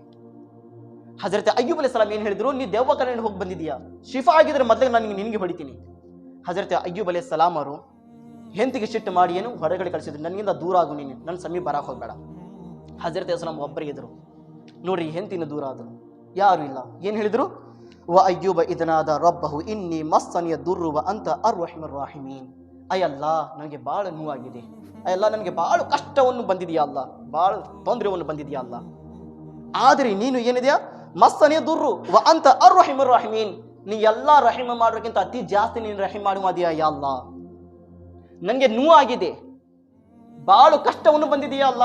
ಹಜರತ್ ಅಯ್ಯೂಬ್ ಅಲ್ಲಿ ಸಲಾಂ ಏನ್ ಹೇಳಿದ್ರು, ನೀ ದೇವ ಕಡೆ ಹೋಗಿ ಬಂದಿದೀಯಾ? ಶಿಫಾ ಆಗಿದ್ರೆ ಮೊದಲಿಗೆ ನಾನು ನಿನಗೆ ಹೊಡಿತೀನಿ. ಹಜರತ್ ಅಯ್ಯೂಬ್ ಅಲ್ಲಿ ಸಲಾಂ ಅವರು ಹೆಂತಿಗೆ ಶಿಟ್ಟು ಮಾಡಿ ಏನು ಹೊರಗಡೆ ಕಳಿಸಿದ್ರು ನನಗಿಂದ ದೂರ ಆಗು ನೀನು ನನ್ನ ಸಮೀಪ ಬರಕ್ಕೆ ಹೋಗಬೇಡ. ಹಜರತ್ ಅಸ್ಲಾಂ ಒಬ್ಬರೇ ಇದ್ರು ನೋಡ್ರಿ ಹೆಂತಿನ ದೂರ ಆದರು. ಯಾರು ಇಲ್ಲ. ಏನು ಹೇಳಿದ್ರು? ವ ಅಯ್ಯೂಬ ಇದನಾದ ರೊಬ್ಬಹು ಇನ್ನಿ ಮಸ್ತನಿಯ ದುರ್ರುವ ಅಂತ ಅರ್ ರಹಿಮರ್ ರಾಹಿಮೀನ್ ಅಯ್ಯಲ್ಲ ನನಗೆ ಭಾಳ ನೋವಾಗಿದೆ. ಅಯ್ಯಲ್ಲ ನನಗೆ ಭಾಳ ಕಷ್ಟವನ್ನು ಬಂದಿದೆಯಾ ಅಲ್ಲ? ಭಾಳ ತೊಂದರೆವನ್ನು ಬಂದಿದೆಯಾ ಅಲ್ಲ? ಆದರೆ ನೀನು ಏನಿದೆಯಾ? ಮಸ್ಸನಿಯ ದುರ್ರು. ವ ಅಂತ ಅರ್ ರಾಹಿಮೀನ್ ನೀ ಎಲ್ಲ ರಹಿಮ ಮಾಡೋಕ್ಕಿಂತ ಅತಿ ಜಾಸ್ತಿ ನೀನು ರಹಿಮ್ ಮಾಡುವುದಿಯಾ ಅಲ್ಲ? ನನಗೆ ನೋವಾಗಿದೆ ಬಾಳು ಕಷ್ಟವನ್ನು ಬಂದಿದೆಯಾ ಅಲ್ಲ?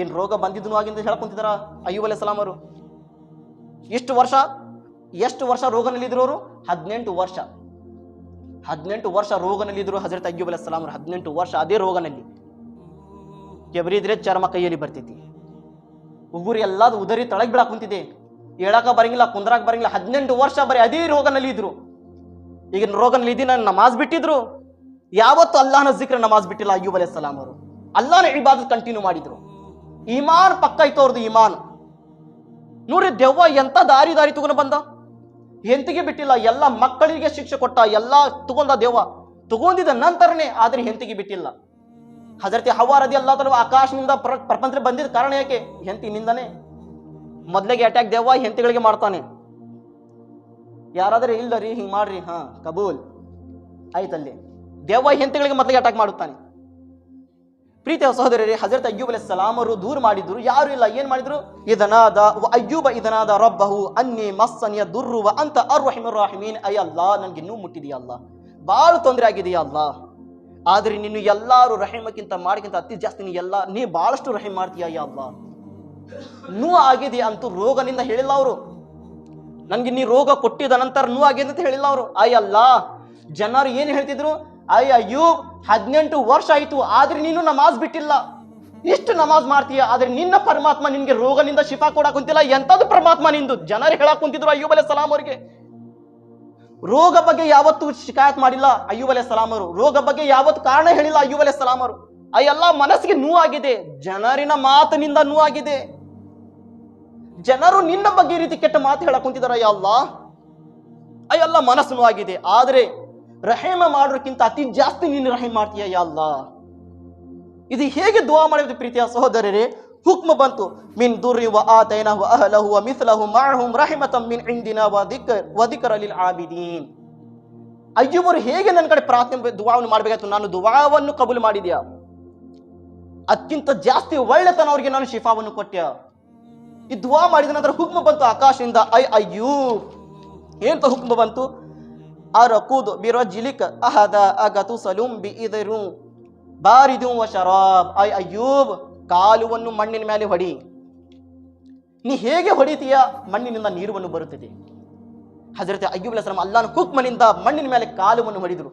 ಏನು ರೋಗ ಬಂದಿದ್ದು ಆಗಿಂದ ಹೇಳ್ಕೊಂತಿದಾರ ಅಯ್ಯೂಬ್ ಅಲೈ ಸಲಾಮ್ ಅವರು? ಎಷ್ಟು ವರ್ಷ ಎಷ್ಟು ವರ್ಷ ರೋಗನಲ್ಲಿದ್ರು ಅವರು? ಹದಿನೆಂಟು ವರ್ಷ. ಹದಿನೆಂಟು ವರ್ಷ ರೋಗನಲ್ಲಿದ್ದರು ಹಜರತ್ ಅಯ್ಯೂಬ್ ಅಲೈ ಅವರು. ಹದಿನೆಂಟು ವರ್ಷ ಅದೇ ರೋಗನಲ್ಲಿ. ಎಬರಿದ್ರೆ ಚರ್ಮ ಕೈಯಲ್ಲಿ ಬರ್ತೈತಿ. ಉಗುರು ಎಲ್ಲದು ಉದರಿ ತಳಗ್ ಬೀಳಾಕ್ ಕುಂತಿದೆ. ಹೇಳಕ ಬರಂಗಿಲ್ಲ, ಕುಂದ್ರಾಕ್ ಬರಂಗಿಲ್ಲ. ಹದಿನೆಂಟು ವರ್ಷ ಬರೀ ಅದೇ ರೋಗನಲ್ಲಿ ಇದ್ರು. ಈಗಿನ ರೋಗನಲ್ಲಿ ಇದ್ದೀನಿ ನಮಾಜ್ ಬಿಟ್ಟಿದ್ರು. ಯಾವತ್ತು ಅಲ್ಲಾಹನ ಜಿಕ್ರ ನಮಾಜ್ ಬಿಟ್ಟಿಲ್ಲ, ಅಯ್ಯೂಬ್ ಅಲೈ ಸಲಾಂ ಅವರು. ಅಲ್ಲಾಹನ ಇಬಾದತ್ ಕಂಟಿನ್ಯೂ ಮಾಡಿದ್ರು. ಈಮಾನ್ ಪಕ್ಕ ಇತ್ತು ಅವ್ರದ್ದು ಈಮಾನ್. ನೋಡ್ರಿ ದೆವ್ವ ಎಂತ ದಾರಿ ದಾರಿ ತಗೊಂಡು ಬಂದ? ಹೆಂತಿಗೆ ಬಿಟ್ಟಿಲ್ಲ, ಎಲ್ಲ ಮಕ್ಕಳಿಗೆ ಶಿಕ್ಷೆ ಕೊಟ್ಟ, ಎಲ್ಲ ತಗೊಂಡ ದೆವ್ವ. ತಗೊಂಡಿದ ನಂತರನೇ ಆದ್ರೆ ಹೆಂತಿಗೆ ಬಿಟ್ಟಿಲ್ಲ. ಹಜರತಿ ಹವಾರದಿ ಅಲ್ಲ ತಲುವ ಆಕಾಶದಿಂದ ಪ್ರ ಪ್ರಪಂಚ ಬಂದಿದ್ದ ಕಾರಣ ಯಾಕೆ ಹೆಂತಿನಿಂದನೇ ಮೊದಲಿಗೆ ಅಟ್ಯಾಕ್ ದೇವ ಹೆಂತಿಗಳಿಗೆ ಮಾಡ್ತಾನೆ. ಯಾರಾದ್ರೆ ಇಲ್ಲ ರೀ, ಹಿಂಗೆ ಮಾಡ್ರಿ, ಹಾ, ಕಬೂಲ್. ಆಯ್ತಲ್ಲಿ ದೇವ ಹೆಂತಿಗಳಿಗೆ ಮೊದಲಿಗೆ ಅಟ್ಯಾಕ್ ಮಾಡುತ್ತಾನೆ. ಪ್ರೀತಿಯ ಸಹೋದರಿ ಹಜರತ್ ಅಯ್ಯೂಬ್ ಅಲೈ ಸಲಾಮರು ದೂರ ಮಾಡಿದ್ರು, ಯಾರು ಇಲ್ಲ. ಏನ್ ಮಾಡಿದ್ರು? ಇದನಾದ ಅಯ್ಯೂಬ ಇದನಾದ ರಬ್ಬಹು, ಅನ್ನಿ ಮಸ್ಸನಿಯ ದುರ್ರುವ ಅಂತ ಅರ್ರಹಿಮ ಅಯ್ಯಲ್ಲ ಅಯ್ಯ ಅಲ್ಲಾ ನನ್ಗೆ ಇನ್ನೂ ಮುಟ್ಟಿದೆಯಲ್ಲ ಬಾಳು ತೊಂದರೆ ಆಗಿದೆಯಾ ಅಲ್ಲ ಆದ್ರೆ ನೀನು ಎಲ್ಲಾರು ರಹಿಮಕ್ಕಿಂತ ಮಾಡಕ್ಕಿಂತ ಅತಿ ಜಾಸ್ತಿ ನೀ ಎಲ್ಲ, ನೀ ಬಹಳಷ್ಟು ರಹಿಮ್ ಮಾಡ್ತೀಯ ಯಾ ಅಲ್ಲ ನೂ ಆಗಿದೆ ಅಂತೂ ರೋಗನಿಂದ ಹೇಳಿಲ್ಲ ಅವರು. ನನಗೆ ನೀ ರೋಗ ಕೊಟ್ಟಿದ ನಂತರ ನೂ ಆಗಿದೆ ಅಂತ ಹೇಳಿಲ್ಲ ಅವರು. ಅಯ್ಯಲ್ಲ, ಜನರು ಏನ್ ಹೇಳ್ತಿದ್ರು? ಅಯ್ಯ, ಅಯ್ಯೋ, ಹದಿನೆಂಟು ವರ್ಷ ಆಯ್ತು, ಆದ್ರೆ ನೀನು ನಮಾಜ್ ಬಿಟ್ಟಿಲ್ಲ. ಇಷ್ಟು ನಮಾಜ್ ಮಾಡ್ತೀಯ, ಆದ್ರೆ ನಿನ್ನ ಪರಮಾತ್ಮ ನಿನಗೆ ರೋಗನಿಂದ ಶಿಫಾ ಕೊಡಕ್ ಕುಂತಿಲ್ಲ. ಎಂತದ್ದು ಪರಮಾತ್ಮ ನಿಂದು? ಜನರು ಹೇಳಕ್ ಕುಂತಿದ್ರು ಅಯ್ಯೂಬ್ ಬಲೆ ಸಲಾಂ ಅವರಿಗೆ. ರೋಗ ಬಗ್ಗೆ ಯಾವತ್ತೂ ಶಿಕಾಯತ್ ಮಾಡಿಲ್ಲ ಅಯ್ಯೂಬ್ ಅಲೆ ಸಲಾಮರು ರೋಗ ಬಗ್ಗೆ ಯಾವತ್ತು ಕಾರಣ ಹೇಳಿಲ್ಲ ಅಯ್ಯೂಬ್ ಅಲೆ ಸಲಾಮರು ಆ ಅಯ್ಯಲ್ಲ ಮನಸ್ಸಿಗೆ ನೋವಾಗಿದೆ, ಜನರಿನ ಮಾತಿನಿಂದ ನೋವಾಗಿದೆ. ಜನರು ನಿನ್ನ ಬಗ್ಗೆ ರೀತಿ ಕೆಟ್ಟ ಮಾತು ಹೇಳಕ್ ಕುಂತಿದಾರ ಅಯ್ಯಲ್ಲ ಅಯ್ಯಲ್ಲ ಮನಸ್ಸು ಆಗಿದೆ ಆದ್ರೆ ರಹೇಮ ಮಾಡೋಕ್ಕಿಂತ ಅತಿ ಜಾಸ್ತಿ ನೀನು ರಹೇಮ್ ಮಾಡ್ತೀಯ ಅಯ್ಯಲ್ಲ ಇದು ಹೇಗೆ ದುವಾ ಮಾಡಿದ ಪ್ರೀತಿಯ ಸಹೋದರರೇ? ಹುಕ್ಮ ಬಂತು. ಮಿನ್ ದುರ್ರಿ ವ ಆತೈನ ವ ಅಹಲಹು ವ ಮಿಸ್ಲಹು ಮಾಹುಂ ರಹಿಮತಂ ಮಿನ್ ಇಂದಿನ ವ ದಿಕ್ರ ವ ದಿಕ್ರ ಲಿಲ್ ಆಬಿದೀನ್. ಅಯ್ಯುವರು ಹೇಗೆ ನನ್ನ ಕಡೆ ಪ್ರಾರ್ಥನೆ ದುವಾವನ್ನು ಮಾಡಬೇಕಾಯ್ತು? ನಾನು ದುವಾವನ್ನು ಕಬೂಲು ಮಾಡಿದ್ಯಾ? ಅತ್ಯಂತ ಜಾಸ್ತಿ ಒಳ್ಳೆತನ ಅವರಿಗೆ ನಾನು ಶಿಫಾವನ್ನು ಕೊಟ್ಟೆ ಈ ದುವಾ ಮಾಡಿದ ನಂತರ ಹುಕ್ಮ ಬಂತು ಆಕಾಶದಿಂದ. ಐ ಅಯ್ಯೂ ತ ಹುಕ್ಮ ಬಂತು? ಅರಕುದು ಬಿರಜಿಲಿಕ್ ಅಹದ ಅಗತು ಸಲೂಂ ಬಿ ಇದರು. ಬಾರಿದು ವ ಶರಾಬ್. ಐ ಅಯ್ಯೂಬ್. ಕಾಲುವನ್ನು ಮಣ್ಣಿನ ಮೇಲೆ ಹೊಡಿ. ನೀ ಹೇಗೆ ಹೊಡಿತೀಯ? ಮಣ್ಣಿನಿಂದ ನೀರುವನ್ನು ಬರುತ್ತಿದೆ. ಹಜರತ್ ಅಯ್ಯೂಬ್ ಅಲೈಹಿಸ್ಸಲಾಂ ಅಲ್ಲಾಹನ ಕುಕ್ಮನಿಂದ ಮಣ್ಣಿನ ಮೇಲೆ ಕಾಲುವನ್ನು ಹೊಡಿದ್ರು.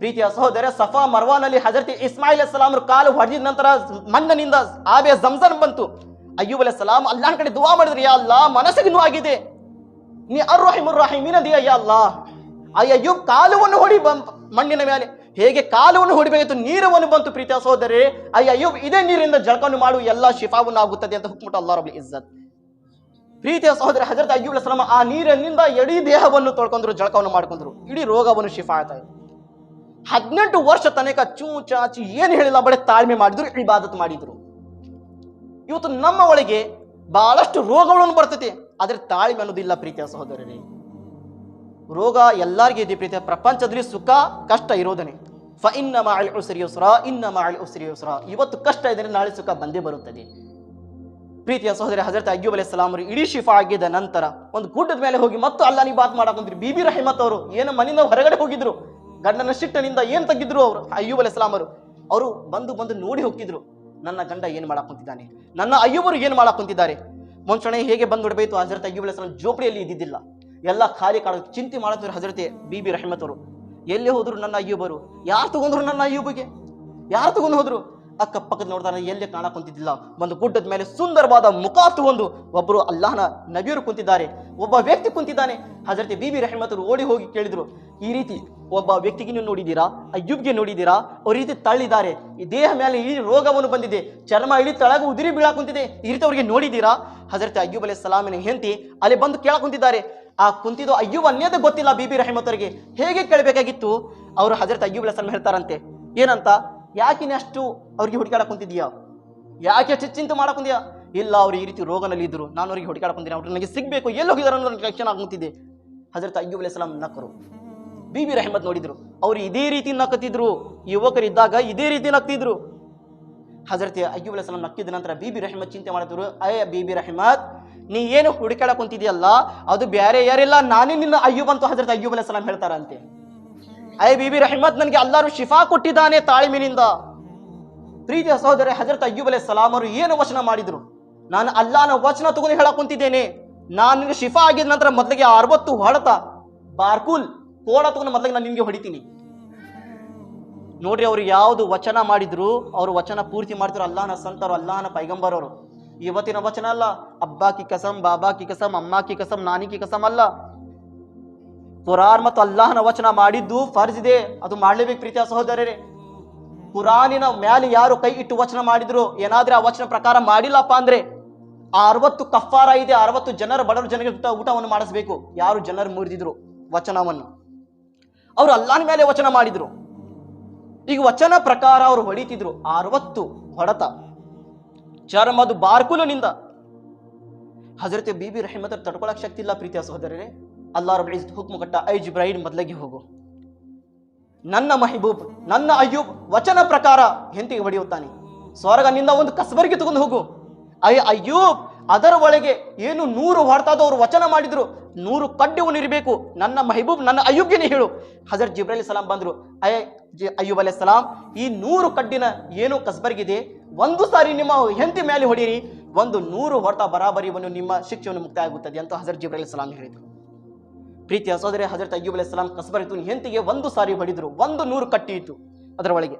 ಪ್ರೀತಿಯ ಸಹೋದರ, ಸಫಾ ಮರ್ವಾನಲ್ಲಿ ಹಜರತಿ ಇಸ್ಮಾಯಿಲ್ ಅಸ್ಸಲಾಂ ಕಾಲು ಹೊಡೆದ ನಂತರ ಮಣ್ಣಿನಿಂದ ಆಬೆ ಜಮ್ಜನ್ ಬಂತು. ಅಯ್ಯೂಬ್ ಸಲಾಂ ಅಲ್ಲಾಹನ ಕಡೆ ದುವಾ ಮಾಡಿದ್ರು, ಯಾ ಅಲ್ಲಾ ಮನಸ್ಸಿಗೆ ನೀ ಅರ್ ರಹಿಮುರ್ ರಹೀಮಿನ ದಿಯ ಯಾ ಅಲ್ಲಾ ಆ ಅಯ್ಯೂಬ್ ಕಾಲುವನ್ನು ಹೊಡಿ ಮಣ್ಣಿನ ಮೇಲೆ. ಹೇಗೆ ಕಾಲವನ್ನು ಹೊಡಿಬೇಕಿತ್ತು? ನೀರವನ್ನು ಬಂತು ಪ್ರೀತಿಯ ಸಹೋದರಿ ಅಯ್ಯಯ್ಯೋ ಇದೇ ನೀರಿಂದ ಜಳಕವನ್ನು ಮಾಡು, ಎಲ್ಲ ಶಿಫಾವನ್ನು ಆಗುತ್ತದೆ ಅಂತ ಹುಕ್ಮುಟ ಅಲ್ಲಾ ರಬ್ಲಿ ಇಜ್ಜತ್. ಪ್ರೀತಿಯ ಸಹೋದರಿ ಹಜರತ್ ಅಯ್ಯೂಬ್ ಶ್ರಮ ಆ ನೀರಿನಿಂದ ಇಡೀ ದೇಹವನ್ನು ತೊಳ್ಕೊಂಡ್ರು, ಜಳಕವನ್ನು ಮಾಡ್ಕೊಂಡ್ರು. ಇಡೀ ರೋಗವನ್ನು ಶಿಫಾ ಆಯ್ತಾ. ಹದಿನೆಂಟು ವರ್ಷ ತನಕ ಚೂ ಚಾಚಿ ಏನು ಹೇಳಿಲ್ಲ ಬಡ ತಾಳ್ಮೆ ಮಾಡಿದ್ರು, ಇಬಾದತ್ ಮಾಡಿದ್ರು. ಇವತ್ತು ನಮ್ಮ ಒಳಗೆ ಬಹಳಷ್ಟು ರೋಗಗಳನ್ನು ಬರ್ತೈತಿ. ಆದ್ರೆ ತಾಳ್ಮೆ ಅನ್ನೋದಿಲ್ಲ ಪ್ರೀತಿಯ ಸಹೋದರರೇ. ರೋಗ ಎಲ್ಲರಿಗೂ ಇದೆ ಪ್ರೀತಿ. ಪ್ರಪಂಚದಲ್ಲಿ ಸುಖ, ಕಷ್ಟ ಇರೋದನೆ. ಫ ಇನ್ನ ಮಾಳಿ ಉಸಿರಿ ಉಸ್ರ, ಇನ್ನ ಮಾಳಿ ಉಸಿರಿ ಉಸ್ರ. ಇವತ್ತು ಕಷ್ಟ ಇದ್ರೆ ನಾಳೆ ಸುಖ ಬಂದೇ ಬರುತ್ತದೆ. ಪ್ರೀತಿಯ ಸಹೋದರಿ ಹಜರತ್ ಅಯ್ಯೂಬ್ ಅಲೈ ಸಲಾಮ್ ಅವರು ಇಡೀ ಶಿಫಾ ಆಗಿದ ನಂತರ ಒಂದು ಗುಡ್ಡದ ಮೇಲೆ ಹೋಗಿ ಮತ್ತು ಅಲ್ಲ ನೀ ಬಾತ್ ಮಾಡಕೊಂಡ್ರಿ ಬಿಬಿ ರಹಿಮತ್ ಅವರು ಏನು ಮನೆಯಿಂದ ಹೊರಗಡೆ ಹೋಗಿದ್ರು? ಗಂಡನ ಶಿಟ್ಟನಿಂದ ಏನ್ ತೆಗಿದ್ರು ಅವರು? ಅಯ್ಯೂಬ್ ಅಲೈ ಸಲಾಮ್ ಅವರು. ಬಂದು ಬಂದು ನೋಡಿ ಹೋಗ್ತಿದ್ರು. ನನ್ನ ಗಂಡ ಏನ್ ಮಾಡಕ್ ಕುಂತಿದ್ದಾನೆ? ನನ್ನ ಅಯ್ಯೂಬರು ಏನ್ ಮಾಡಕ್ ಕುಂತಿದ್ದಾರೆ? ಮುಂಚೆನೆ ಹೇಗೆ ಬಂದು ಬಿಡಬೇಕು ಹಜರತ್ ಅಯ್ಯೂಬ್ ಅಲೈ ಸಲಾಮ್ ಜೋಪಡಿಯಲ್ಲಿ ಇದ್ದಿದ್ದಿಲ್ಲ. ಎಲ್ಲ ಖಾಲಿ ಕಾಡೋದು ಚಿಂತೆ ಮಾಡುತ್ತಾರೆ ಹಜರತೆ ಬಿ ಬಿ ರಹಮತ್ ಅವರು. ಎಲ್ಲಿ ಹೋದ್ರು ನನ್ನ ಅಯ್ಯೂಬರು? ಯಾರು ತಗೊಂಡ್ರು ನನ್ನ ಅಯ್ಯೂಬಿಗೆ? ಯಾರು ತಗೊಂಡು ಹೋದ್ರು? ಅಕ್ಕ ಪಕ್ಕದ ನೋಡ್ತಾರೆ ಎಲ್ಲಿ ಕಾಣ ಕುಂತಿದ್ದಿಲ್ಲ. ಒಂದು ಗುಡ್ಡದ ಮೇಲೆ ಸುಂದರವಾದ ಮುಖಾತು ಒಂದು ಒಬ್ಬರು ಅಲ್ಲಾಹನ ನಬಿಯರು ಕುಂತಿದ್ದಾರೆ. ಒಬ್ಬ ವ್ಯಕ್ತಿ ಕುಂತಿದ್ದಾನೆ. ಹಜರತೆ ಬಿಬಿ ರೆಹಮತರು ಓಡಿ ಹೋಗಿ ಕೇಳಿದ್ರು, ಈ ರೀತಿ ಒಬ್ಬ ವ್ಯಕ್ತಿಗೆ ನೀವು ನೋಡಿದ್ದೀರಾ? ಅಯ್ಯುಬ್ಗೆ ನೋಡಿದ್ದೀರಾ? ಅವ್ರ ರೀತಿ ತಳ್ಳಿದ್ದಾರೆ. ಈ ದೇಹ ಮೇಲೆ ಈ ರೋಗವನ್ನು ಬಂದಿದೆ. ಚರ್ಮ ಇಳಿ ತಳಗ ಉದಿರಿ ಬೀಳಾಕುಂತಿದೆ. ಈ ರೀತಿ ಅವ್ರಿಗೆ ನೋಡಿದ್ದೀರಾ? ಹಜರತೆ ಅಯ್ಯೂಬ್ ಅಲೈ ಸಲಾಮಿನ ಹೆಂತಿ ಅಲ್ಲಿ ಬಂದು ಕೇಳಕುಂತಿದ್ದಾರೆ ಆ ಕುಂತಿದ್ದು ಅಯ್ಯೂಬ್ ಅನ್ನೋದೇ ಗೊತ್ತಿಲ್ಲ ಬಿಬಿ ಅವರಿಗೆ ಹೇಗೆ ಕೇಳಬೇಕಾಗಿತ್ತು? ಅವರು ಹಜರತ್ ಅಯ್ಯೂಬ್ ಅಲೈ ಸಲಾಮ್ ಹೇಳ್ತಾರಂತೆ, ಏನಂತ? ಯಾಕಿನ ಅಷ್ಟು ಅವ್ರಿಗೆ ಹುಡುಕಾಡಕ್ ಕುಂತಿದ್ಯಾ ಯಾಕೆ ಅಷ್ಟು ಚಿಂತೆ ಮಾಡಕ್ ಕುಂತಿದ್ಯಾ ಇಲ್ಲ, ಅವ್ರು ಈ ರೀತಿ ರೋಗನಲ್ಲಿ ಇದ್ರು. ನಾನು ಅವ್ರಿಗೆ ಹುಡುಕಾಡಕ್ ಕುಂತೀನಿ ಅವ್ರು ನನಗೆ ಸಿಗಬೇಕು. ಎಲ್ಲಿ ಹೋಗಿದಾರೆ ಅನ್ನೋ ನನಗೆ ರಕ್ಷಣೆ ಆಗುತ್ತಿದೆ ಹಜರತ್ ಅಯ್ಯೂಬ್ ನಕರು ನಕ್ಕರು. ಬಿ ರೆಹಮದ್ ನೋಡಿದ್ರು. ಅವ್ರು ಇದೇ ರೀತಿ ನಕ್ಕತಿದ್ರು ಯುವಕರಿದ್ದಾಗ ಇದೇ ರೀತಿ ನಕ್ತಿದ್ರು. ಹಜರತ್ ಅಯ್ಯೂಬ್ ಅಲೈ ಸಲಾಮ್ ನಕ್ಕಿದ ನಂತರ ಬಿ ಬಿ ರೆಹಮದ್ ಚಿಂತೆ ಮಾಡಿದ್ರು ಅಯ್ಯ ಬಿ ಬಿ ರೆಹಮದ್ ನೀ ಏನು ಹುಡುಕಾಡಕ್ ಕುಂತಿದೆಯಲ್ಲ? ಅದು ಬೇರೆ ಯಾರಿಲ್ಲ. ನಾನೇ ನಿನ್ನ ಅಯ್ಯೂಬ್ ಅಂತ ಹಜರತ್ ಅಯ್ಯೂಬ್ ಅಲೈ ಸಲಾಮ್ ಅಯ್ಯ ಬಿಬಿ ರಹಮತ್ ನನಗೆ ಅಲ್ಲಾರು ಶಿಫಾ ಕೊಟ್ಟಿದ್ದಾನೆ ತಾಳಿಮಿನಿಂದ. ಪ್ರೀತಿಯ ಸಹೋದರ ಹಜರತ್ ಅಯ್ಯೂಬ್ ಅಲೈ ಸಲಾಮ್ ಅವರು ಏನು ವಚನ ಮಾಡಿದ್ರು? ನಾನು ಅಲ್ಲಾನ ವಚನ ತಗೊಂಡು ಹೇಳಕ್ ಕುಂತಿದ್ದೇನೆ. ನಾನು ನಿಮಗೆ ಶಿಫಾ ಆಗಿದ ನಂತರ ಮೊದಲಿಗೆ ಅರವತ್ತು ಹೊಡೆತ, ಬಾರ್ಕುಲ್ ಕೋಳ ತಗೊಂಡು ಮೊದಲಿಗೆ ನಾನು ನಿಮಗೆ ಹೊಡಿತೀನಿ. ನೋಡ್ರಿ, ಅವರು ಯಾವುದು ವಚನ ಮಾಡಿದ್ರು, ಅವರು ವಚನ ಪೂರ್ತಿ ಮಾಡ್ತಿದ್ರು ಅಲ್ಲಾನ ಸಂತರು, ಅಲ್ಲಾನ ಪೈಗಂಬರವರು. ಇವತ್ತಿನ ವಚನ ಅಲ್ಲ ಅಬ್ಬಾ ಕಿ ಕಸಂ ಬಾಬಾ ಕಿ ಕಸಂ ಅಮ್ಮ ಕಿ ಕಸಂ ನಾನಿ ಕಿ ಕಸಂ ಅಲ್ಲ. ಕುರಾನ್ ಮತ್ತು ಅಲ್ಲಾಹನ ವಚನ ಮಾಡಿದ್ದು ಫರ್ಜ್ ಇದೆ. ಅದು ಮಾಡ್ಲೇಬೇಕು ಪ್ರೀತಿಯ ಸಹೋದರರೇ. ಕುರಾನಿನ ಮ್ಯಾಲೆ ಯಾರು ಕೈ ಇಟ್ಟು ವಚನ ಮಾಡಿದ್ರು, ಏನಾದ್ರೆ ಆ ವಚನ ಪ್ರಕಾರ ಮಾಡಿಲ್ಲಪ್ಪ ಅಂದ್ರೆ ಆ ಅರವತ್ತು ಕಫಾರ ಇದೆ, ಅರವತ್ತು ಜನರ ಬಡವರು ಜನರಿಗೆ ಊಟ, ಊಟವನ್ನು ಮಾಡಿಸ್ಬೇಕು. ಯಾರು ಜನರು ಮುರಿದಿದ್ರು ವಚನವನ್ನು? ಅವರು ಅಲ್ಲಾನ ಮೇಲೆ ವಚನ ಮಾಡಿದ್ರು. ಈಗ ವಚನ ಪ್ರಕಾರ ಅವರು ಹೊಡಿತಿದ್ರು, ಅರವತ್ತು ಹೊಡೆತ. ಚರ್ಮದು ಬಾರ್ಕುಲನಿಂದ. ಹಜರತ್ ಬಿ ರಹಿಮತ್ ತಡ್ಕೊಳಕ್ ಶಕ್ತಿ ಇಲ್ಲ ಪ್ರೀತಿಯ ಸಹೋದರರೇ. ಅಲ್ಲಾ ರಬ್ ಇಜ್ಜತ್ ಹುಕ್ಮ ಕೊಟ್ಟ, ಐ ಜಿಬ್ರಾಹಿಂ ಮೊದಲಿಗೆ ಹೋಗು. ನನ್ನ ಮಹಿಬೂಬ್, ನನ್ನ ಅಯ್ಯೂಬ್ ವಚನ ಪ್ರಕಾರ ಹೆಂತಿಗೆ ಹೊಡೆಯುತ್ತಾನೆ ಸ್ವರ್ಗನಿಂದ ಒಂದು ಕಸಬರಿಗೆ ತಗೊಂಡು ಹೋಗು. ಐ ಅಯ್ಯೂಬ್, ಅದರ ಒಳಗೆ ಏನು ನೂರು ಹೊಡ್ತಾದವರು ವಚನ ಮಾಡಿದ್ರು, ನೂರು ಕಡ್ಡಿ ಇರಬೇಕು ನನ್ನ ಮಹಿಬೂಬ್, ನನ್ನ ಅಯ್ಯೂಬ್ಗೆನೇ ಹೇಳು. ಹಜರ್ ಜೀಬ್ರೈಲಿ ಸಲಾಂ ಬಂದ್ರು. ಅಯ್ಯ ಜಿ- ಅಯ್ಯೂಬ್ ಅಲೈ ಸಲಾಂ, ಈ ನೂರು ಕಡ್ಡಿನ ಏನು ಕಸ್ಬರ್ಗಿದೆ? ಒಂದು ಸಾರಿ ನಿಮ್ಮ ಹೆಂತಿ ಮೇಲೆ ಹೊಡೀರಿ. ಒಂದು ನೂರು ಹೊರತ ಬರಾಬರಿವನ್ನು ನಿಮ್ಮ ಶಿಕ್ಷೆಯನ್ನು ಮುಕ್ತ ಆಗುತ್ತದೆ ಅಂತ ಹಜರ್ ಜೀಬ್ರಹಿಲ್ ಸಲಾಂ ಹೇಳಿದರು. ಪ್ರೀತಿಯ ಸೋದರಿ ಹಜರತ್ ಅಯ್ಯೂಬ್ ಅಲೈ ಸಲಾಂ ಕಸ್ಬರಿತು ಹೆಂತಿಗೆ ಒಂದು ಸಾರಿ ಬಡಿದ್ರು, ಒಂದು ನೂರು ಕಟ್ಟಿ ಇತ್ತು ಅದರ ಒಳಗೆ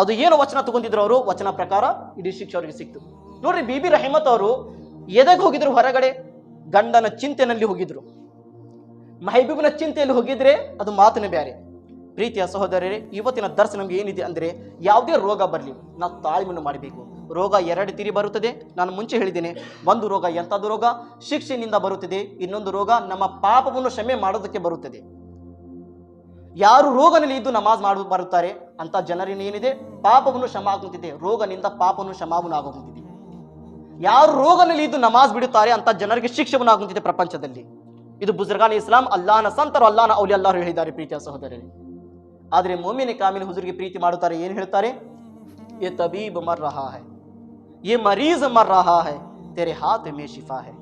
ಅದು ಏನು ವಚನ ತಗೊಂಡಿದ್ರು ಅವರು? ವಚನ ಪ್ರಕಾರ ಇಡೀ ಶಿಕ್ಷೆ ಅವರಿಗೆ ಸಿಕ್ತು. ನೋಡ್ರಿ ಬಿಬಿ ರಹಿಮತ್ ಅವರು ಎದಕ್ಕೆ ಹೋಗಿದ್ರು? ಹೊರಗಡೆ ಗಂಡನ ಚಿಂತೆನಲ್ಲಿ ಹೋಗಿದ್ರು. ಮಹಬೂಬಿನ ಚಿಂತೆಯಲ್ಲಿ ಹೋಗಿದ್ರೆ ಅದು ಮಾತನೇ ಬೇರೆ ಪ್ರೀತಿಯ ಸಹೋದರರೇ, ಇವತ್ತಿನ ದರ್ಶನ ನಮ್ಗೆ ಏನಿದೆ ಅಂದ್ರೆ ಯಾವುದೇ ರೋಗ ಬರಲಿ, ನಾವು ತಾಳ್ಮೆಯನ್ನು ಮಾಡಬೇಕು. ರೋಗ ಎರಡು ತಿರಿ ಬರುತ್ತದೆ. ನಾನು ಮುಂಚೆ ಹೇಳಿದ್ದೇನೆ, ಒಂದು ರೋಗ ಎಂಥದ್ದು ರೋಗ? ಶಿಕ್ಷೆಯಿಂದ ಬರುತ್ತದೆ, ಇನ್ನೊಂದು ರೋಗ ನಮ್ಮ ಪಾಪವನ್ನು ಕ್ಷಮೆ ಮಾಡೋದಕ್ಕೆ ಬರುತ್ತದೆ. ಯಾರು ರೋಗನಲ್ಲಿ ಇದ್ದು ನಮಾಜ್ ಮಾಡ ಬರುತ್ತಾರೆ ಅಂತ ಜನರಿಂದ ಏನಿದೆ? ಪಾಪವನ್ನು ಕ್ಷಮ ಆಗುತ್ತಿದೆ ರೋಗನಿಂದ ಪಾಪವನ್ನು ಶಮಾವನ್ನು ಆಗುತ್ತಿದೆ ಯಾರು ರೋಗನಲ್ಲಿ ಇದ್ದು ನಮಾಜ್ ಬಿಡುತ್ತಾರೆ ಅಂತ ಜನರಿಗೆ ಶಿಕ್ಷವನ್ನು ಆಗುತ್ತಿದೆ ಪ್ರಪಂಚದಲ್ಲಿ. ಇದು ಬುಜರ್ಗಾನ್ ಇಸ್ಲಾಂ ಅಲ್ಲಾನ ಸಂತರು ಅಲ್ಲಾನ ಅವಲಿ ಅಲ್ಲಾರು ಹೇಳಿದ್ದಾರೆ, ಪ್ರೀತಿಯ ಸಹೋದರರೇ. ಆದರೆ ಮೊಮಿನಿ ಕಾಮಿಲ್ ಹುಜುರ್ಗೆ ಪ್ರೀತಿ ಮಾಡುತ್ತಾರೆ, ಏನು ಹೇಳ್ತಾರೆ? ಎ ತಬೀಬ್ ಮರ್ ರಹಾ ಹೈ یہ مریض مر رہا ہے، تیرے ہاتھ میں شفا ہے۔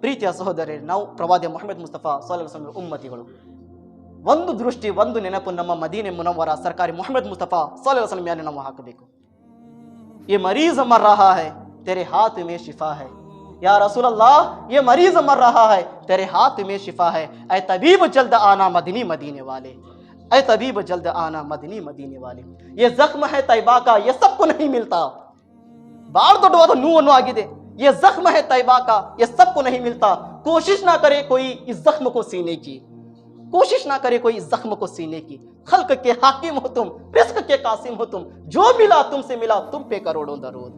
ಪ್ರೀತಿಯ ಸಹೋದರರೇ ನಾವು ಪ್ರವಾದಿ ಮೊಹಮ್ಮದ್ ಮುಸ್ತಫಾ ಸಲಹಸನ ಉಮ್ಮತಿಗಳು ಒಂದು ದೃಷ್ಟಿ ಒಂದು ನೆನಪು ನಮ್ಮ ಮದೀನೆ ಮುನವರ ಸರ್ಕಾರಿ ಮೊಹಮ್ಮದ್ ಮುಸ್ತಫಾ ಸಲಹಸನ ಮೇಲೆ ನಾವು ಹಾಕಬೇಕು ಈ ಮರೀಜ್ ಮರ್ ರಹಾ ಹೈ ತೆರೆ ಹಾತ್ ಮೇ ಶಿಫಾ ಹೈ یا رسول اللہ، یہ مریض مر رہا ہے، تیرے ہاتھ میں شفا ہے۔ اے طبیب جلد آنا مدنی مدینے والے۔ اے طبیب جلد آنا مدنی مدینے والے۔ یہ زخم ہے طیبہ کا، یہ سب کو نہیں ملتا۔ بار تو ڈوا تو نو و نو آگے دے یہ زخم ہے طیبہ کا یہ سب کو نہیں ملتا کوشش نہ کرے کوئی اس زخم کو سینے کی کوشش نہ کرے کوئی اس زخم کو سینے کی خلق کے حاکم ہو تم رزق کے قاسم ہو تم جو ملا تم سے ملا تم پہ کروڑوں درود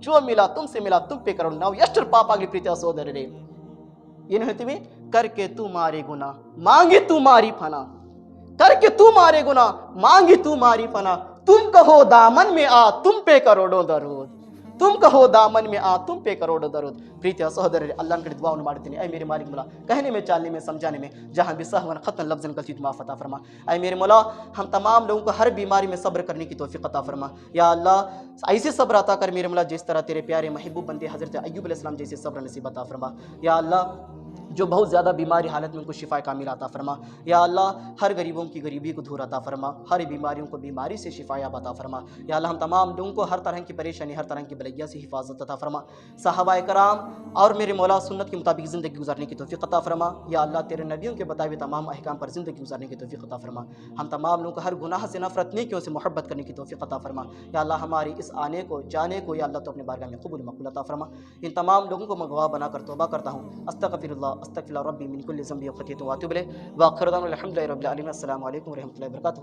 جو ملا تم سے ملا تم پہ کروڑ ناو یشٹر ಪಾಪಾಗಲಿ ಪ್ರೀತಿಯ ಸೋದರರೇ کر کے تو مارے گناہ مانگی تو ماری پھنا کر کے تو مارے گناہ مانگی تو ماری پھنا تم کہو دامن میں آ تم پہ کروڑوں درود تم کہو ತುಮ್ ಕಹೋ ದಾಮನ್ ಮೇ ಆ ತುಮ್ ಪೇ ಕರೋಡ ದರೋದ್ اللہ ಸಹೋದರರೇ دعا ಕಡೆ مارتے ہیں اے میرے مالک مولا کہنے میں چالنے میں سمجھانے میں جہاں بھی سہون ختم لفظ غلطی تم عطا فرما اے میرے مولا ہم تمام لوگوں کو ہر بیماری میں صبر کرنے کی توفیق عطا فرما یا اللہ ایسے صبر عطا کر میرے مولا جس طرح تیرے پیارے محبوب بندے حضرت ایوب علیہ السلام جیسے صبر نصیب عطا فرما یا اللہ جو بہت زیادہ بیماری حالت میں ان کو شفا کامل عطا فرما۔ یا اللہ، ہر غریبوں کی غریبی کو دھور عطا فرما، ہر بیماریوں کو بیماری سے شفا یاب عطا فرما۔ یا اللہ، ہم تمام لوگوں کو ہر طرح کی پریشانی، ہر طرح کی بلیہ سے حفاظت عطا فرما۔ صحابہ کرام اور میرے مولا سنت کے مطابق زندگی گزارنے کی توفیق عطا فرما۔ یا اللہ، تیرے نبیوں کے بتائے ہوئے تمام احکام پر زندگی گزارنے کی توفیق عطا فرما۔ ہم تمام لوگوں کو ہر گناہ سے نفرت، نیکیوں سے محبت کرنے کی توفیق عطا فرما۔ یا اللہ، ہماری اس آنے کو، جانے کو، یا اللہ تو اپنے بارگاہ میں قبول مقبول عطا فرما۔ ان تمام لوگوں کو میں گواہ بنا کر توبہ کرتا ہوں۔ استغفر اللہ۔ أستغفر ربي من كل ذنب وخطيئة وأتوب إليه. واخر دعوانا الحمد لله رب العالمين. السلام عليكم ورحمة الله وبركاته.